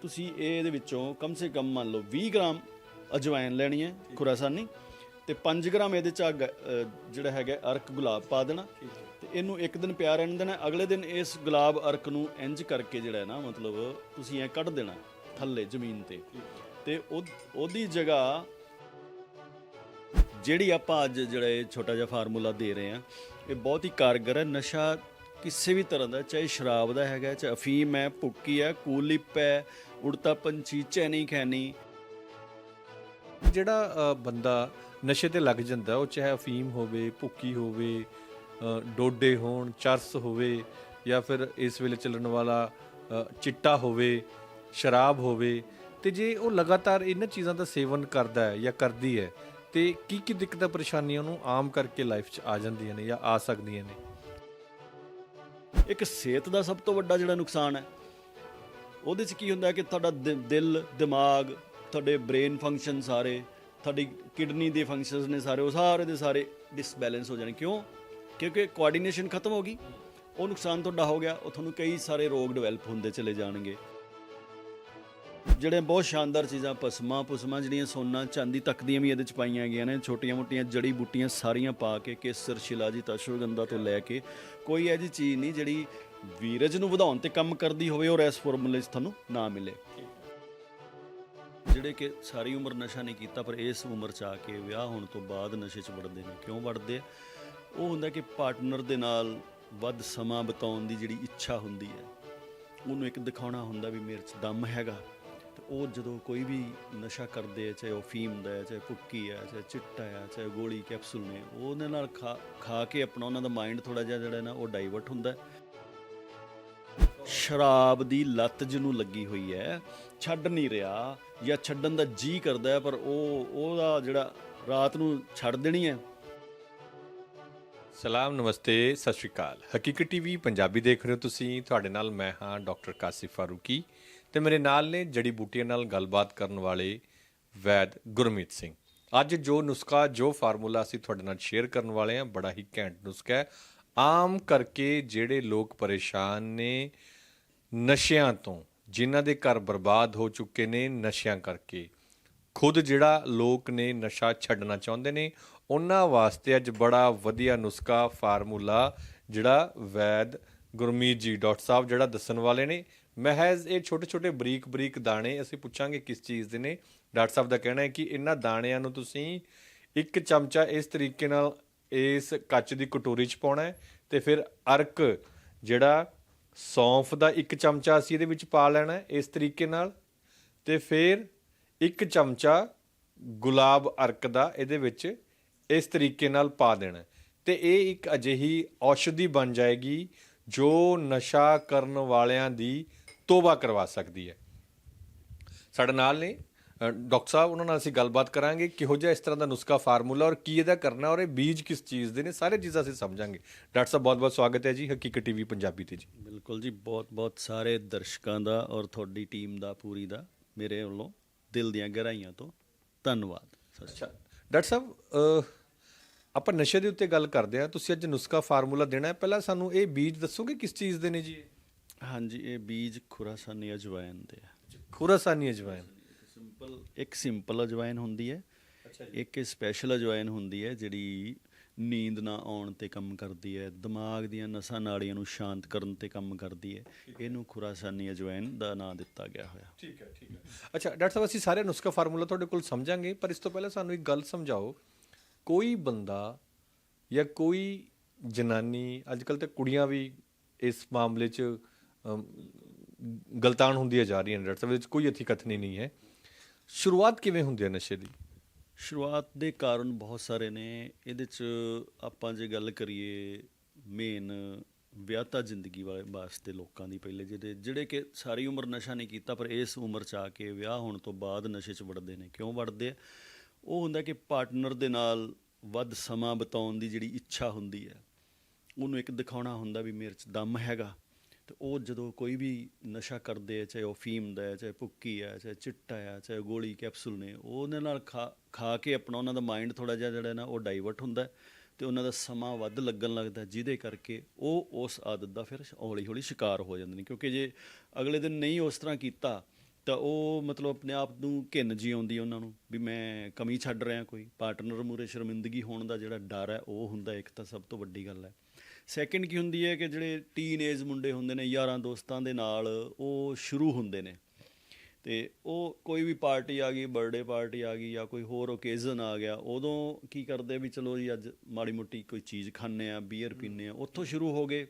ਤੁਸੀਂ ਇਹ ਇਹਦੇ ਵਿੱਚੋਂ ਕਮ ਸੇ ਕਮ ਮੰਨ ਲਓ 20 ਗ੍ਰਾਮ ਅਜਵਾਇਨ ਲੈਣੀ ਹੈ ਖੁਰਾਸਾਨੀ ਤੇ 5 ਗ੍ਰਾਮ ਇਹਦੇ ਚ ਜਿਹੜਾ ਹੈਗਾ ਅਰਕ ਗੁਲਾਬ ਪਾ ਦੇਣਾ। ਤੇ ਇਹਨੂੰ ਇੱਕ ਦਿਨ ਪਿਆ ਰਹਿਣ ਦੇਣਾ ਅਗਲੇ ਦਿਨ ਇਸ ਗੁਲਾਬ ਅਰਕ ਨੂੰ ਇੰਜ ਕਰਕੇ ਜਿਹੜਾ ਹੈ ਨਾ ਮਤਲਬ ਤੁਸੀਂ ਐ ਕੱਢ ਦੇਣਾ ਥੱਲੇ ਜ਼ਮੀਨ ਤੇ। ਤੇ ਉਹ ਉਹਦੀ ਜਗ੍ਹਾ ਜਿਹੜੀ ਆਪਾਂ ਅੱਜ ਜਿਹੜਾ ਇਹ ਛੋਟਾ ਜਿਹਾ ਫਾਰਮੂਲਾ ਦੇ ਰਹੇ ਆ ਇਹ ਬਹੁਤ ਹੀ ਕਾਰਗਰ ਹੈ। ਨਸ਼ਾ ਕਿਸੇ ਵੀ ਤਰ੍ਹਾਂ ਦਾ ਚਾਹੇ ਸ਼ਰਾਬ ਦਾ ਹੈਗਾ ਚਾਹੇ ਅਫੀਮ ਹੈ ਭੁੱਕੀ ਹੈ ਕੂਲਿਪ ਹੈ ਉੜਤਾ ਪੰਛੀ ਚੈਨੀ ਖੈਨੀ। ਜਿਹੜਾ ਬੰਦਾ ਨਸ਼ੇ ਤੇ ਲੱਗ ਜਾਂਦਾ ਉਹ ਚਾਹੇ ਅਫੀਮ ਹੋਵੇ ਭੁੱਕੀ ਹੋਵੇ ਡੋਡੇ ਹੋਣ ਚਰਸ ਹੋਵੇ ਜਾਂ ਫਿਰ ਇਸ ਵੇਲੇ ਚੱਲਣ ਵਾਲਾ ਚਿੱਟਾ ਹੋਵੇ ਸ਼ਰਾਬ ਹੋਵੇ ਤੇ ਜੇ ਉਹ ਲਗਾਤਾਰ ਇਹਨਾਂ ਚੀਜ਼ਾਂ ਦਾ ਸੇਵਨ ਕਰਦਾ ਹੈ ਜਾਂ ਕਰਦੀ ਹੈ ਤੇ ਕੀ ਕੀ ਦਿੱਕਤਾਂ ਪਰੇਸ਼ਾਨੀਆਂ ਉਹਨੂੰ ਆਮ ਕਰਕੇ ਲਾਈਫ 'ਚ ਆ ਜਾਂਦੀਆਂ ਨੇ ਜਾਂ ਆ ਸਕਦੀਆਂ ਨੇ? ਇੱਕ ਸਿਹਤ ਦਾ ਸਭ ਤੋਂ ਵੱਡਾ ਜਿਹੜਾ ਨੁਕਸਾਨ ਹੈ ਉਹਦੇ 'ਚ ਕੀ ਹੁੰਦਾ ਕਿ ਤੁਹਾਡਾ ਦਿ- ਦਿਲ, ਦਿਮਾਗ, ਤੁਹਾਡੇ ਬ੍ਰੇਨ ਫੰਕਸ਼ਨ ਸਾਰੇ, ਤੁਹਾਡੀ ਕਿਡਨੀ ਦੇ ਫੰਕਸ਼ਨਸ ਨੇ ਸਾਰੇ, ਉਹ ਸਾਰੇ ਦੇ ਸਾਰੇ ਡਿਸਬੈਲੈਂਸ ਹੋ ਜਾਣ। ਕਿਉਂ? ਕਿਉਂਕਿ ਕੋਆਰਡੀਨੇਸ਼ਨ ਖਤਮ ਹੋ ਗਈ, ਉਹ ਨੁਕਸਾਨ ਤੁਹਾਡਾ ਹੋ ਗਿਆ, ਉਹ ਤੁਹਾਨੂੰ ਕਈ ਸਾਰੇ ਰੋਗ ਡਿਵੈਲਪ ਹੁੰਦੇ ਚਲੇ ਜਾਣਗੇ। ਜਿਹੜੇ ਬਹੁਤ ਸ਼ਾਨਦਾਰ ਚੀਜ਼ਾਂ, ਪਸਮਾ, ਪੁਸਮਾ ਜਿਹੜੀਆਂ ਸੋਨਾ, ਚਾਂਦੀ ਤੱਕ ਦੀਆਂ ਵੀ ਇਹਦੇ ਚ ਪਾਈਆਂ ਗਈਆਂ ਨੇ, ਛੋਟੀਆਂ ਮੋਟੀਆਂ ਜੜੀ ਬੂਟੀਆਂ ਸਾਰੀਆਂ ਪਾ ਕੇ ਕੇਸਰ, ਸ਼ਿਲਾਜੀਤ, ਅਸ਼ਵਗੰਧਾ ਤੋਂ ਲੈ ਕੇ ਕੋਈ ਇਹੋ ਜਿਹੀ ਚੀਜ਼ ਨਹੀਂ ਜਿਹੜੀ ਵੀਰਜ ਨੂੰ ਵਧਾਉਣ ਤੇ ਕੰਮ ਕਰਦੀ ਹੋਵੇ ਔਰ ਇਸ ਫਾਰਮੂਲੇ 'ਚ ਤੁਹਾਨੂੰ ਨਾ ਮਿਲੇ। ਜਿਹੜੇ ਕਿ ਸਾਰੀ ਉਮਰ ਨਸ਼ਾ ਨਹੀਂ ਕੀਤਾ, ਪਰ ਇਸ ਉਮਰ 'ਚ ਆ ਕੇ ਵਿਆਹ ਹੋਣ ਤੋਂ ਬਾਅਦ ਨਸ਼ੇ 'ਚ ਵੜਦੇ ਨੇ। ਕਿਉਂ ਵੜਦੇ ਆ? ਉਹ ਹੁੰਦਾ ਕਿ ਪਾਰਟਨਰ ਦੇ ਨਾਲ ਵੱਧ ਸਮਾਂ ਬਿਤਾਉਣ ਦੀ ਜਿਹੜੀ ਇੱਛਾ ਹੁੰਦੀ ਹੈ, ਉਹਨੂੰ ਇੱਕ ਦਿਖਾਉਣਾ ਹੁੰਦਾ ਵੀ ਮੇਰੇ 'ਚ ਦਮ ਹੈਗਾ। ਤੇ ਉਹ ਜਦੋਂ ਕੋਈ ਵੀ ਨਸ਼ਾ ਕਰਦੇ ਆ, ਚਾਹੇ ਉਹ ਫੀਮ ਦਾ ਹੈ, ਚਾਹੇ ਪੁੱਕੀ ਹੈ, ਚਾਹੇ ਚਿੱਟਾ ਹੈ, ਚਾਹੇ ਗੋਲੀ ਕੈਪਸੂਲ ਨੇ, ਉਹਦੇ ਨਾਲ ਖਾ ਖਾ ਕੇ ਆਪਣਾ ਉਹਨਾਂ ਦਾ ਮਾਈਂਡ ਥੋੜਾ ਜਿਹਾ ਜਿਹੜਾ ਨਾ ਉਹ ਡਾਈਵਰਟ ਹੁੰਦਾ ਹੈ। ਸ਼ਰਾਬ ਦੀ ਲੱਤ ਜਿਹਨੂੰ ਲੱਗੀ ਹੋਈ ਹੈ, ਛੱਡ ਨਹੀਂ ਰਿਹਾ ਜਾਂ ਛੱਡਣ ਦਾ ਜੀ ਕਰਦਾ ਹੈ, ਪਰ ਉਹ, ਉਹਦਾ ਜਿਹੜਾ ਰਾਤ ਨੂੰ ਛੱਡ ਦੇਣੀ ਹੈ। ਸਲਾਮ, ਨਮਸਤੇ, ਸਤਿ ਸ਼੍ਰੀ ਅਕਾਲ। ਹਕੀਕਤ ਟੀਵੀ ਪੰਜਾਬੀ ਦੇਖ ਰਹੇ ਹੋ ਤੁਸੀਂ। ਤੁਹਾਡੇ ਨਾਲ ਮੈਂ ਹਾਂ ਡਾਕਟਰ ਕਾਸਿਫ ਫਾਰੂਕੀ ਤੇ ਮੇਰੇ ਨਾਲ ਨੇ ਜੜੀ ਬੂਟੀਆਂ ਨਾਲ ਗੱਲਬਾਤ ਕਰਨ ਵਾਲੇ ਵੈਦ ਗੁਰਮੀਤ ਸਿੰਘ। ਅੱਜ ਜੋ ਨੁਸਖਾ, ਜੋ ਫਾਰਮੂਲਾ ਅਸੀਂ ਤੁਹਾਡੇ ਨਾਲ ਸ਼ੇਅਰ ਕਰਨ ਵਾਲੇ ਹਾਂ, ਬੜਾ ਹੀ ਘੈਂਟ ਨੁਸਖਾ ਹੈ। ਆਮ ਕਰਕੇ ਜਿਹੜੇ ਲੋਕ ਪਰੇਸ਼ਾਨ ਨੇ ਨਸ਼ਿਆਂ ਤੋਂ, ਜਿਨ੍ਹਾਂ ਦੇ ਘਰ ਬਰਬਾਦ ਹੋ ਚੁੱਕੇ ਨੇ ਨਸ਼ਿਆਂ ਕਰਕੇ। ਖੁਦ ਜਿਹੜਾ ਲੋਕ ਨੇ ਨਸ਼ਾ ਛੱਡਣਾ ਚਾਹੁੰਦੇ ਨੇ, ਉਹਨਾਂ ਵਾਸਤੇ ਅੱਜ ਬੜਾ ਵਧੀਆ ਨੁਸਖਾ ਫਾਰਮੂਲਾ ਜਿਹੜਾ ਵੈਦ ਗੁਰਮੀਤ ਜੀ ਡਾਕਟਰ ਸਾਹਿਬ ਜਿਹੜਾ ਦੱਸਣ ਵਾਲੇ ਨੇ। ਮਹਿਜ਼ ਇਹ ਛੋਟੇ ਛੋਟੇ ਬਰੀਕ ਬਰੀਕ ਦਾਣੇ ਅਸੀਂ ਪੁੱਛਾਂਗੇ ਕਿਸ ਚੀਜ਼ ਦੇ ਨੇ। ਡਾਕਟਰ ਸਾਹਿਬ ਦਾ ਕਹਿਣਾ ਹੈ ਕਿ ਇਹਨਾਂ ਦਾਣਿਆਂ ਨੂੰ ਤੁਸੀਂ ਇੱਕ ਚਮਚਾ ਇਸ ਤਰੀਕੇ ਨਾਲ ਇਸ ਕੱਚ ਦੀ ਕਟੋਰੀ 'ਚ ਪਾਉਣਾ ਹੈ ਤੇ ਫਿਰ ਅਰਕ ਜਿਹੜਾ ਸੌਂਫ ਦਾ ਇੱਕ ਚਮਚਾ ਅਸੀਂ ਇਹਦੇ ਵਿੱਚ ਪਾ ਲੈਣਾ ਇਸ ਤਰੀਕੇ ਨਾਲ ਤੇ ਫਿਰ ਇੱਕ ਚਮਚਾ ਗੁਲਾਬ ਅਰਕ ਦਾ ਇਹਦੇ ਵਿੱਚ ਇਸ ਤਰੀਕੇ ਨਾਲ ਪਾ ਦੇਣਾ ਹੈ। ਤੇ ਇਹ ਇੱਕ ਅਜਿਹੀ ਔਸ਼ਧੀ ਬਣ ਜਾਏਗੀ ਜੋ ਨਸ਼ਾ ਕਰਨ ਵਾਲਿਆਂ ਦੀ ਤੋਬਾ ਕਰਵਾ ਸਕਦੀ ਹੈ ਸਾਡੇ ਨਾਲ ਨੇ ਡਾਕਟਰ ਸਾਹਿਬ ਉਹਨਾਂ ਨਾਲ ਅਸੀਂ ਗੱਲਬਾਤ ਕਰਾਂਗੇ ਕਿਹੋ ਜਿਹਾ ਇਸ ਤਰ੍ਹਾਂ ਦਾ ਨੁਸਖਾ ਫਾਰਮੂਲਾ ਔਰ ਕੀ ਇਹਦਾ ਕਰਨਾ ਔਰ ਇਹ ਬੀਜ ਕਿਸ ਚੀਜ਼ ਦੇ ਨੇ ਸਾਰੇ ਚੀਜ਼ਾਂ ਅਸੀਂ ਸਮਝਾਂਗੇ। ਡਾਕਟਰ ਸਾਹਿਬ ਬਹੁਤ ਬਹੁਤ ਸਵਾਗਤ ਹੈ ਜੀ ਹਕੀਕਤ ਟੀਵੀ ਪੰਜਾਬੀ ਤੇ ਜੀ। ਬਿਲਕੁਲ ਜੀ ਬਹੁਤ ਬਹੁਤ ਸਾਰੇ ਦਰਸ਼ਕਾਂ ਦਾ ਔਰ ਤੁਹਾਡੀ ਟੀਮ ਦਾ ਪੂਰੀ ਦਾ ਮੇਰੇ ਵੱਲੋਂ ਦਿਲ ਦੀਆਂ ਗਹਿਰਾਈਆਂ ਤੋਂ ਧੰਨਵਾਦ। ਅੱਛਾ ਡਾਕਟਰ ਸਾਹਿਬ ਆਪਾਂ ਨਸ਼ੇ ਦੇ ਉੱਤੇ ਗੱਲ ਕਰਦੇ ਆ ਤੁਸੀਂ ਅੱਜ ਨੁਸਖਾ ਫਾਰਮੂਲਾ ਦੇਣਾ ਹੈ। ਪਹਿਲਾਂ ਸਾਨੂੰ ਇਹ ਬੀਜ ਦੱਸੋਗੇ ਕਿਸ ਚੀਜ਼ ਦੇ ਨੇ ਜੀ। ਹਾਂਜੀ ਇਹ ਬੀਜ ਖੁਰਾਸਾਨੀ ਅਜਵਾਇਨ ਦੇ ਆ। ਖੁਰਾਸਾਨੀ ਅਜਵਾਇਨ ਸਿੰਪਲ ਇੱਕ ਸਿੰਪਲ ਅਜਵਾਇਨ ਹੁੰਦੀ ਹੈ ਇੱਕ ਸਪੈਸ਼ਲ ਅਜਵਾਇਨ ਹੁੰਦੀ ਹੈ ਜਿਹੜੀ ਨੀਂਦ ਨਾ ਆਉਣ ਤੇ ਕੰਮ ਕਰਦੀ ਹੈ ਦਿਮਾਗ ਦੀਆਂ ਨਸਾਂ ਨਾੜੀਆਂ ਨੂੰ ਸ਼ਾਂਤ ਕਰਨ ਤੇ ਕੰਮ ਕਰਦੀ ਹੈ ਇਹਨੂੰ ਖੁਰਾਸਾਨੀ ਅਜਵਾਇਨ ਦਾ ਨਾਮ ਦਿੱਤਾ ਗਿਆ ਹੋਇਆ। ਠੀਕ ਹੈ ਠੀਕ ਹੈ। ਅੱਛਾ ਡਾਕਟਰ ਸਾਹਿਬ ਅਸੀਂ ਸਾਰੇ ਨੁਸਖਾ ਫਾਰਮੂਲਾ ਤੁਹਾਡੇ ਕੋਲ ਸਮਝਾਂਗੇ ਪਰ ਇਸ ਤੋਂ ਪਹਿਲਾਂ ਸਾਨੂੰ ਇੱਕ ਗੱਲ ਸਮਝਾਓ। ਕੋਈ ਬੰਦਾ ਜਾਂ ਕੋਈ ਜਨਾਨੀ ਅੱਜ ਕੱਲ ਤੇ ਕੁੜੀਆਂ ਵੀ ਇਸ ਮਾਮਲੇ 'ਚ ਗਲਤਾਨ ਹੁੰਦੀਆਂ ਜਾ ਰਹੀਆਂ ਨੇ ਡਾਕਟਰ ਸਾਹਿਬ ਇਹਦੇ 'ਚ ਕੋਈ ਅਥੀ ਕਥਨੀ ਨਹੀਂ ਹੈ। ਸ਼ੁਰੂਆਤ ਕਿਵੇਂ ਹੁੰਦੀ ਹੈ ਨਸ਼ੇ ਦੀ? ਸ਼ੁਰੂਆਤ ਦੇ ਕਾਰਨ ਬਹੁਤ ਸਾਰੇ ਨੇ। ਇਹਦੇ ਚ ਆਪਾਂ ਜੇ ਗੱਲ ਕਰੀਏ ਮੇਨ ਵਿਆਹਤਾ ਜ਼ਿੰਦਗੀ ਵਾਲੇ ਵਾਸਤੇ ਲੋਕਾਂ ਦੀ ਪਹਿਲੇ ਜਿਹੜੇ ਜਿਹੜੇ ਕਿ ਸਾਰੀ ਉਮਰ ਨਸ਼ਾ ਨਹੀਂ ਕੀਤਾ, ਪਰ ਇਸ ਉਮਰ ਚ ਆ ਕੇ ਵਿਆਹ ਹੋਣ ਤੋਂ ਬਾਅਦ ਨਸ਼ੇ ਚ ਵੜਦੇ ਨੇ। ਕਿਉਂ ਵੜਦੇ ਆ? ਉਹ ਹੁੰਦਾ ਕਿ ਪਾਰਟਨਰ ਦੇ ਨਾਲ ਵੱਧ ਸਮਾਂ ਬਿਤਾਉਣ ਦੀ ਜਿਹੜੀ ਇੱਛਾ ਹੁੰਦੀ ਹੈ, ਉਹਨੂੰ ਇੱਕ ਦਿਖਾਉਣਾ ਹੁੰਦਾ ਵੀ ਮੇਰੇ 'ਚ ਦਮ ਹੈਗਾ। ਤੇ ਉਹ ਜਦੋਂ ਕੋਈ ਵੀ ਨਸ਼ਾ ਕਰਦੇ ਆ, ਚਾਹੇ ਉਹ ਫੀਮ ਦਾ ਹੈ, ਚਾਹੇ ਭੁੱਕੀ ਹੈ ਚਾਹੇ ਚਿੱਟਾ ਹੈ ਚਾਹੇ ਗੋਲੀ ਕੈਪਸੂਲ ਨੇ ਉਹਦੇ ਨਾਲ ਖਾ ਖਾ ਕੇ ਆਪਣਾ ਉਹਨਾਂ ਦਾ ਮਾਈਂਡ ਥੋੜਾ ਜਿਹਾ ਜਿਹੜਾ ਨਾ, ਉਹ ਡਾਈਵਰਟ ਹੁੰਦਾ ਹੈ ਤੇ ਉਹਨਾਂ ਦਾ ਸਮਾਂ ਵੱਧ ਲੱਗਣ ਲੱਗਦਾ ਜਿਹਦੇ ਕਰਕੇ ਉਹ ਉਸ ਆਦਤ ਦਾ ਫਿਰ ਹੌਲੀ ਹੌਲੀ ਸ਼ਿਕਾਰ ਹੋ ਜਾਂਦੇ ਨੇ। ਕਿਉਂਕਿ ਜੇ ਅਗਲੇ ਦਿਨ ਨਹੀਂ ਉਸ ਤਰ੍ਹਾਂ ਕੀਤਾ, ਤਾਂ ਉਹ ਮਤਲਬ ਆਪਣੇ ਆਪ ਨੂੰ ਘਿੰਨ ਜੀ ਆਉਂਦੀ ਉਹਨਾਂ ਨੂੰ, ਵੀ ਮੈਂ ਕਮੀ ਛੱਡ ਰਿਹਾ ਕੋਈ। ਪਾਰਟਨਰ ਮੂਰੇ ਸ਼ਰਮਿੰਦਗੀ ਹੋਣ ਦਾ ਜਿਹੜਾ ਡਰ ਹੈ, ਉਹ ਹੁੰਦਾ ਇੱਕ ਤਾਂ ਸਭ ਤੋਂ ਵੱਡੀ ਗੱਲ ਹੈ। ਸੈਕਿੰਡ ਕੀ ਹੁੰਦੀ ਹੈ ਕਿ ਜਿਹੜੇ ਟੀਨੇਜ ਮੁੰਡੇ ਹੁੰਦੇ ਨੇ, ਯਾਰਾਂ ਦੋਸਤਾਂ ਦੇ ਨਾਲ ਉਹ ਸ਼ੁਰੂ ਹੁੰਦੇ ਨੇ। ਤੇ ਉਹ ਕੋਈ ਵੀ ਪਾਰਟੀ ਆ ਗਈ ਬਰਥਡੇ ਪਾਰਟੀ ਆ ਗਈ ਜਾਂ ਕੋਈ ਹੋਰ ਓਕੇਜ਼ਨ ਆ ਗਿਆ, ਉਦੋਂ ਕੀ ਕਰਦੇ ਵੀ ਚਲੋ ਜੀ, ਅੱਜ ਮਾੜੀ ਮੋਟੀ ਕੋਈ ਚੀਜ਼ ਖਾਣੇ ਆ ਬੀਅਰ ਪੀਨੇ ਆ, ਉੱਥੋਂ ਸ਼ੁਰੂ ਹੋ ਗਏ।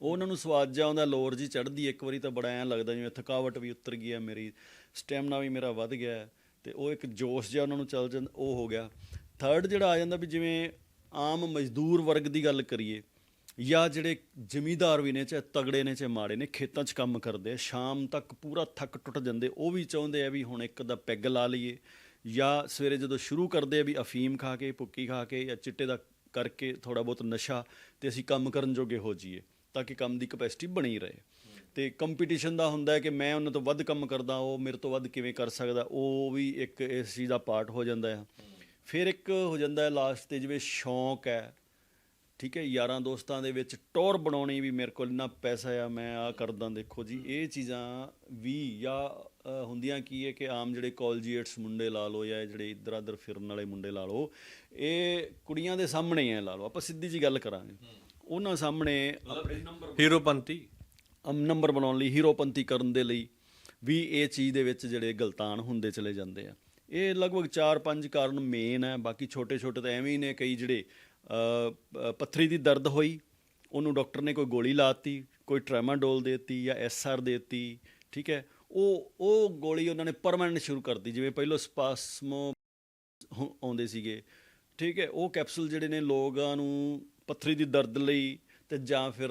ਉਹ ਉਹਨਾਂ ਨੂੰ ਸਵਾਦ ਜਾ ਆਉਂਦਾ ਲੋਰ ਜੀ ਚੜਦੀ ਇੱਕ ਵਾਰੀ ਤਾਂ ਬੜਾ ਐਂ ਲੱਗਦਾ ਜਿਵੇਂ ਥਕਾਵਟ ਵੀ ਉਤਰ ਗਈ ਹੈ, ਮੇਰੀ ਸਟੈਮਨਾ ਵੀ ਮੇਰਾ ਵੱਧ ਗਿਆ ਹੈ ਤੇ ਉਹ ਇੱਕ ਜੋਸ਼ ਜਿਹਾ ਉਹਨਾਂ ਨੂੰ ਚੱਲ ਜਾਂਦਾ, ਉਹ ਹੋ ਗਿਆ। ਥਰਡ ਜਿਹੜਾ ਆ ਜਾਂਦਾ ਵੀ ਜਿਵੇਂ ਆਮ ਮਜ਼ਦੂਰ ਵਰਗ ਦੀ ਗੱਲ ਕਰੀਏ ਜਾਂ ਜਿਹੜੇ ਜ਼ਮੀਂਦਾਰ ਵੀ ਨੇ ਚਾਹੇ ਤਗੜੇ ਨੇ ਚਾਹੇ ਮਾੜੇ ਨੇ ਖੇਤਾਂ 'ਚ ਕੰਮ ਕਰਦੇ ਆ ਸ਼ਾਮ ਤੱਕ ਪੂਰਾ ਥੱਕ ਟੁੱਟ ਜਾਂਦੇ ਉਹ ਵੀ ਚਾਹੁੰਦੇ ਆ ਵੀ ਹੁਣ ਇੱਕ ਦਾ ਪੈਗ ਲਾ ਲਈਏ ਜਾਂ ਸਵੇਰੇ ਜਦੋਂ ਸ਼ੁਰੂ ਕਰਦੇ ਆ ਵੀ ਅਫੀਮ ਖਾ ਕੇ ਭੁੱਕੀ ਖਾ ਕੇ ਜਾਂ ਚਿੱਟੇ ਦਾ ਕਰਕੇ ਥੋੜਾ ਬਹੁਤ ਨਸ਼ਾ ਤੇ ਅਸੀਂ ਕੰਮ ਕਰਨ ਜੋਗੇ ਹੋ ਜਾਈਏ ਤਾਂ ਕਿ ਕੰਮ ਦੀ ਕਪੈਸਿਟੀ ਬਣੀ ਰਹੇ। ਤੇ ਕੰਪੀਟੀਸ਼ਨ ਦਾ ਹੁੰਦਾ ਹੈ ਕਿ ਮੈਂ ਉਹਨਾਂ ਤੋਂ ਵੱਧ ਕੰਮ ਕਰਦਾ ਉਹ ਮੇਰੇ ਤੋਂ ਵੱਧ ਕਿਵੇਂ ਕਰ ਸਕਦਾ ਉਹ ਵੀ ਇੱਕ ਇਸ ਚੀਜ਼ ਦਾ ਪਾਰਟ ਹੋ ਜਾਂਦਾ ਹੈ। ਫਿਰ ਇੱਕ ਹੋ ਜਾਂਦਾ ਹੈ ਲਾਸਟ ਤੇ ਜਿਵੇਂ ਸ਼ੌਂਕ ਹੈ ਠੀਕ ਹੈ ਯਾਰਾਂ ਦੋਸਤਾਂ ਦੇ ਵਿੱਚ ਟੌਰ ਬਣਾਉਣੀ ਵੀ ਮੇਰੇ ਕੋਲ ਇੰਨਾ ਪੈਸਾ ਆ ਮੈਂ ਆ ਕਰਦਾ ਦੇਖੋ ਜੀ ਇਹ ਚੀਜ਼ਾਂ ਵੀ ਜਾਂ ਹੁੰਦੀਆਂ ਕੀ ਹੈ ਕਿ ਆਮ ਜਿਹੜੇ ਕਾਲਜੀਏਟਸ ਮੁੰਡੇ ਲਾ ਲਓ ਜਾਂ ਜਿਹੜੇ ਇੱਧਰ ਉੱਧਰ ਫਿਰਨ ਵਾਲੇ ਮੁੰਡੇ ਲਾ ਲਓ ਇਹ ਕੁੜੀਆਂ ਦੇ ਸਾਹਮਣੇ ਹੀ ਹੈ ਲਾ ਲਓ ਆਪਾਂ ਸਿੱਧੀ ਜੀ ਗੱਲ ਕਰਾਂਗੇ। ਉਹਨਾਂ ਸਾਹਮਣੇ ਹੀਰੋਪੰਤੀ ਅਮ ਨੰਬਰ ਬਣਾਉਣ ਲਈ ਹੀਰੋਪੰਤੀ ਕਰਨ ਦੇ ਲਈ ਵੀ ਇਹ ਚੀਜ਼ ਦੇ ਵਿੱਚ ਜਿਹੜੇ ਗਲਤਾਨ ਹੁੰਦੇ ਚਲੇ ਜਾਂਦੇ ਆ। ਇਹ ਲਗਭਗ 4-5 ਕਾਰਨ ਮੇਨ ਹੈ ਬਾਕੀ ਛੋਟੇ-ਛੋਟੇ ਤਾਂ ਐਵੇਂ ਹੀ ਨੇ ਕਈ ਜਿਹੜੇ ਪੱਥਰੀ ਦੀ ਦਰਦ ਹੋਈ, ਉਹਨੂੰ ਡਾਕਟਰ ਨੇ ਕੋਈ ਗੋਲੀ ਲਾਤੀ, ਕੋਈ ਟ੍ਰੈਮਾਡੋਲ ਦੇਤੀ ਜਾਂ ਐਸਆਰ ਦੇਤੀ, ਠੀਕ ਹੈ? ਉਹ ਉਹ ਗੋਲੀ ਉਹਨਾਂ ਨੇ ਪਰਮਾਨੈਂਟ ਸ਼ੁਰੂ ਕਰਤੀ ਜਿਵੇਂ ਪਹਿਲਾਂ ਸਪਾਸਮੋ ਆਉਂਦੇ ਸੀਗੇ, ਠੀਕ ਹੈ? ਉਹ ਕੈਪਸੂਲ ਜਿਹੜੇ ਨੇ ਲੋਕਾਂ ਨੂੰ ਪੱਥਰੀ ਦੀ ਦਰਦ ਲਈ ਤੇ ਜਾਂ ਫਿਰ